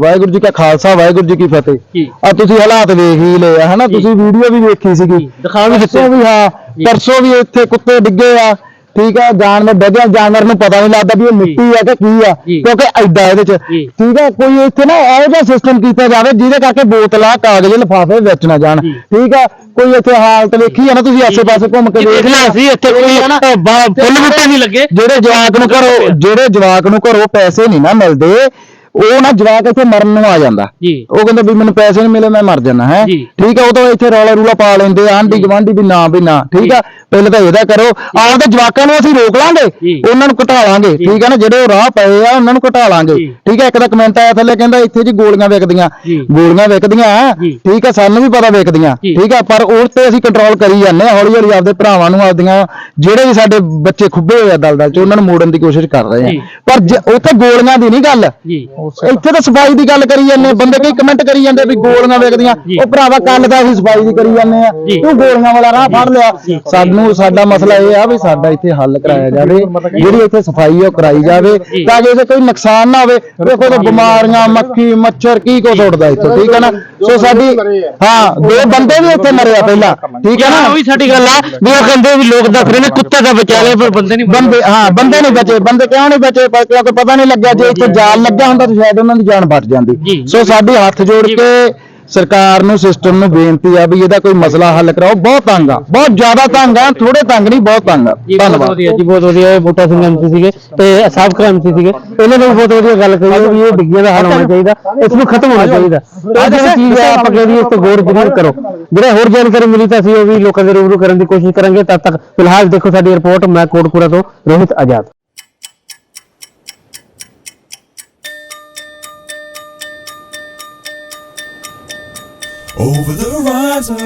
ਵਾਹਿਗੁਰੂ ਜੀ ਕਾ ਖਾਲਸਾ ਵਾਹਿਗੁਰੂ ਜੀ ਕੀ ਫਤਿਹ। ਜੀ। ਆ ਤੁਸੀਂ ਹਾਲਾਤ ਵੇਖ ਹੀ ਲਏ ਆ ਹਨਾ? ਤੁਸੀਂ ਵੀਡੀਓ ਵੀ ਵੇਖੀ ਸੀਗੀ। ਦਿਖਾ ਵੀ ਦਿੱਤੇ। ਪਰਸੋਂ ਵੀ ਹਾਂ ਪਰਸੋਂ ਵੀ ਇੱਥੇ ਕੁੱਤੇ ਡਿੱਗੇ ਆ। ਠੀਕ ਆ ਜਾਨਵਰ ਡਿੱਗੇ ਜਾਨਵਰ ਨੂੰ ਪਤਾ ਨਹੀਂ ਲੱਗਦਾ ਵੀ ਇਹ ਮਿੱਟੀ ਆ ਕਿ ਕੀ ਆ ਜੀ। ਕਿਉਂਕਿ ਐਡਾ ਇਹਦੇ ਚ। ਜੀ। ਠੀਕ ਆ ਕੋਈ ਇੱਥੇ ਨਾ ਇਹੋ ਜਿਹਾ ਸਿਸਟਮ ਕੀਤਾ ਜਾਵੇ ਜਿਹਦੇ ਕਰਕੇ ਬੋਤਲਾਂ ਕਾਗਜ਼ ਲਿਫਾਫੇ ਵਿੱਚ ਨਾ ਜਾਣ। ਠੀਕ ਆ ਕੋਈ ਇੱਥੇ ਹਾਲਤ ਵੇਖੀ ਆ ਨਾ ਤੁਸੀਂ ਆਸੇ ਪਾਸੇ ਘੁੰਮ ਕੇ ਦੇਖ ਲਿਆ। ਸੀ ਇੱਥੇ ਕੋਈ ਬਾ- ਫੁੱਲ ਬੂਟੇ ਨਹੀਂ ਲੱਗੇ। ਜਿਹੜੇ ਜਵਾਕ ਨੂੰ ਘਰੋਂ ਜਿਹੜੇ ਜਵਾਕ ਨੂੰ ਘਰੋਂ ਪੈਸੇ ਨਹੀਂ ਨਾ ਮਿਲਦੇ ਉਹ ਨਾ ਜਵਾਕ ਇੱਥੇ ਮਰਨ ਨੂੰ ਆ ਜਾਂਦਾ। ਜੀ। ਉਹ ਕਹਿੰਦਾ ਵੀ ਮੈਨੂੰ ਪੈਸੇ ਨਹੀਂ ਮਿਲੇ ਮੈਂ ਮਰ ਜਾਣਾ ਹੈ। ਜੀ। ਠੀਕ ਆ ਉਹ ਤਾਂ ਇੱਥੇ ਰੌਲਾ ਰੂਲਾ ਪਾ ਲੈਂਦੇ ਆ ਆਂਢੀ ਗਵਾਂਢੀ ਵੀ ਨਾ ਵੀ ਨਾ। ਠੀਕ ਆ ਪਹਿਲਾਂ ਤਾਂ ਇਹਦਾ ਕਰੋ। ਆਪਦੇ ਜਵਾਕਾਂ ਨੂੰ ਅਸੀਂ ਰੋਕ ਲਾਂਗੇ। ਜੀ। ਉਹਨਾਂ ਨੂੰ ਘਟਾ ਲਾਂਗੇ। ਠੀਕ ਆ ਨਾ? ਜਿਹੜੇ ਉਹ ਰਾਹ ਪਏ ਆ ਉਹਨਾਂ ਨੂੰ ਘਟਾ ਲਾਂਗੇ। ਜੀ। ਠੀਕ ਆ ਇੱਕ ਦਾ ਕਮੈਂਟ ਆਇਆ ਥੱਲੇ ਕਹਿੰਦਾ ਇੱਥੇ ਜੀ ਗੋਲੀਆਂ ਵਿਕਦੀਆਂ। ਜੀ। ਗੋਲੀਆਂ ਵਿਕਦੀਆਂ। ਜੀ। ਠੀਕ ਆ ਸਾਨੂੰ ਵੀ ਪਤਾ ਵਿਕਦੀਆਂ। ਜੀ। ਠੀਕ ਆ ਪਰ ਉਹ ਤੇ ਅਸੀਂ ਕੰਟਰੋਲ ਕਰੀ ਜਾਂਦੇ ਆ ਹੌਲੀ ਹੌਲੀ ਆਪਦੇ ਭਰਾਵਾਂ ਨੂੰ ਆਪਦੀਆਂ ਜਿਹੜੇ ਵੀ ਸਾਡੇ ਬੱਚੇ ਖੁੱਬੇ ਹੋਏ ਆ ਦਲਦਲ ਚ ਉਹਨਾਂ ਨੂੰ ਮੋੜਨ ਦੀ ਕੋਸ਼ਿਸ਼ ਕਰ ਰਹੇ ਜੀ। ਆ ਪਰ ਜੇ- ਉੱਥੇ ਗੋਲੀਆਂ ਦੀ ਨਹੀਂ ਗੱਲ। ਜੀ। ਇੱਥੇ ਤਾਂ ਸਫ਼ਾਈ ਦੀ ਗੱਲ ਕਰੀ ਜਾਂਦੇ ਬੰਦੇ ਕਈ ਕਮੈਂਟ ਕਰੀ ਜਾਂਦੇ ਵੀ ਗੋਲੀਆਂ ਵੇਚਦੀਆਂ ਜੀ। ਉਹ ਭਰਾਵਾ ਕੱਲ ਦਾ ਅਸੀਂ ਸਫ਼ਾਈ ਦੀ ਕਰੀ ਜਾਂਦੇ ਆ ਜੀ। ਤੂੰ ਗੋਲੀਆਂ ਵਾਲਾ ਰਾਹ ਫੜ ਲਿਆ। ਸਾਨੂੰ ਸਾਡਾ ਮਸਲਾ ਇਹ ਆ ਵੀ ਸਾਡਾ ਇੱਥੇ ਹੱਲ ਕਰਾਇਆ ਜਾਵੇ ਜਿਹੜੀ ਇੱਥੇ ਸਫ਼ਾਈ ਉਹ ਕਰਾਈ ਜਾਵੇ। ਤਾਂ ਕਿ ਇਹਦੇ ਕੋਈ ਨੁਕਸਾਨ ਨਾ ਹੋਵੇ। ਦੇਖੋ ਤਾਂ ਬਿਮਾਰੀਆਂ ਮੱਖੀ ਮੱਛਰ ਕੀ ਕੁਛ ਉੱਡਦਾ ਇੱਥੇ ਠੀਕ ਹੈ ਨਾ? ਸੋ ਸਾਡੀ ਹਾਂ ਦੋ ਬੰਦੇ ਵੀ ਇੱਥੇ ਮਰੇ ਆ ਪਹਿਲਾਂ ਠੀਕ ਹੈ ਨਾ? ਉਹੀ ਸਾਡੀ ਗੱਲ ਆ ਵੀ ਉਹ ਕਹਿੰਦੇ ਵੀ ਲੋਕ ਦੱਸ ਰਹੇ ਨੇ ਕੁੱਤੇ ਦਾ ਬਚਾ ਲਏ ਪਰ ਬੰਦੇ ਨਹੀਂ ਬੰਦੇ ਹਾਂ ਬੰਦੇ ਨਹੀਂ ਬਚੇ ਬੰਦੇ ਕਿਉਂ ਨਹੀਂ ਬਚੇ? ਪਰ ਕਿਉਂਕਿ ਪਤਾ ਨਹੀਂ ਲੱਗਿਆ ਜੇ ਇੱਥੇ ਜਾਲ ਲੱਗਾ ਹੁੰਦਾ ਤਾਂ ਸ਼ਾਇਦ ਉਹਨਾਂ ਦੀ ਜਾਨ ਬਚ ਜਾਂਦੀ। ਸੋ ਸਾਡੀ ਹੱਥ ਜੋੜ। ਕੇ ਸਰਕਾਰ ਨੂੰ ਸਿਸਟਮ ਨੂੰ ਬੇਨਤੀ ਆ ਵੀ ਇਹਦਾ ਕੋਈ ਮਸਲਾ ਹੱਲ ਕਰਾਓ। ਬਹੁਤ ਤੰਗ ਆ ਬਹੁਤ ਜ਼ਿਆਦਾ ਤੰਗ ਆ ਥੋੜੇ ਤੰਗ ਨਹੀਂ ਬਹੁਤ ਤੰਗ ਆ। ਧੰਨਵਾਦ। ਵਧੀਆ ਜੀ ਬਹੁਤ ਵਧੀਆ ਬੂਟਾ ਸਿੰਘ ਐਮਸੀ ਸੀਗੇ ਤੇ ਸਾਬਕਾ ਐਮਸੀ ਸੀਗੇ। ਇਹਨਾਂ ਨੇ ਵੀ ਬਹੁਤ ਵਧੀਆ ਗੱਲ ਕਹੀ ਵੀ ਇਹ ਡਿੱਗੀਆਂ ਦਾ ਹੱਲ ਹੋਣਾ ਚਾਹੀਦਾ ਇਸ ਨੂੰ ਖਤਮ ਹੋਣਾ ਚਾਹੀਦਾ। ਇਹ ਜਿਹੜੀ ਚੀਜ਼ ਹੈ ਆਪਾਂ ਕਹਿੰਦੇ ਇਸ ਤੇ ਗੌਰ ਜ਼ਰੂਰ ਕਰੋ। ਜਿਹੜਾ ਹੋਰ ਜਾਣਕਾਰੀ ਮਿਲੀ ਤਾਂ ਅਸੀਂ ਉਹ ਵੀ ਲੋਕਾਂ ਦੇ ਰੂਬਰੂ ਕਰਨ ਦੀ ਕੋਸ਼ਿਸ਼ ਕਰਾਂਗੇ। ਤਦ ਤੱਕ ਫਿਲਹਾਲ ਦੇਖੋ ਸਾਡੀ ਰਿਪੋਰਟ ਮੈਂ ਕੋਟਪੁਰਾ ਤੋਂ ਰੋਹਿਤ ਆਜ਼ਾਦ। Over the horizon.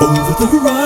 Over the horizon.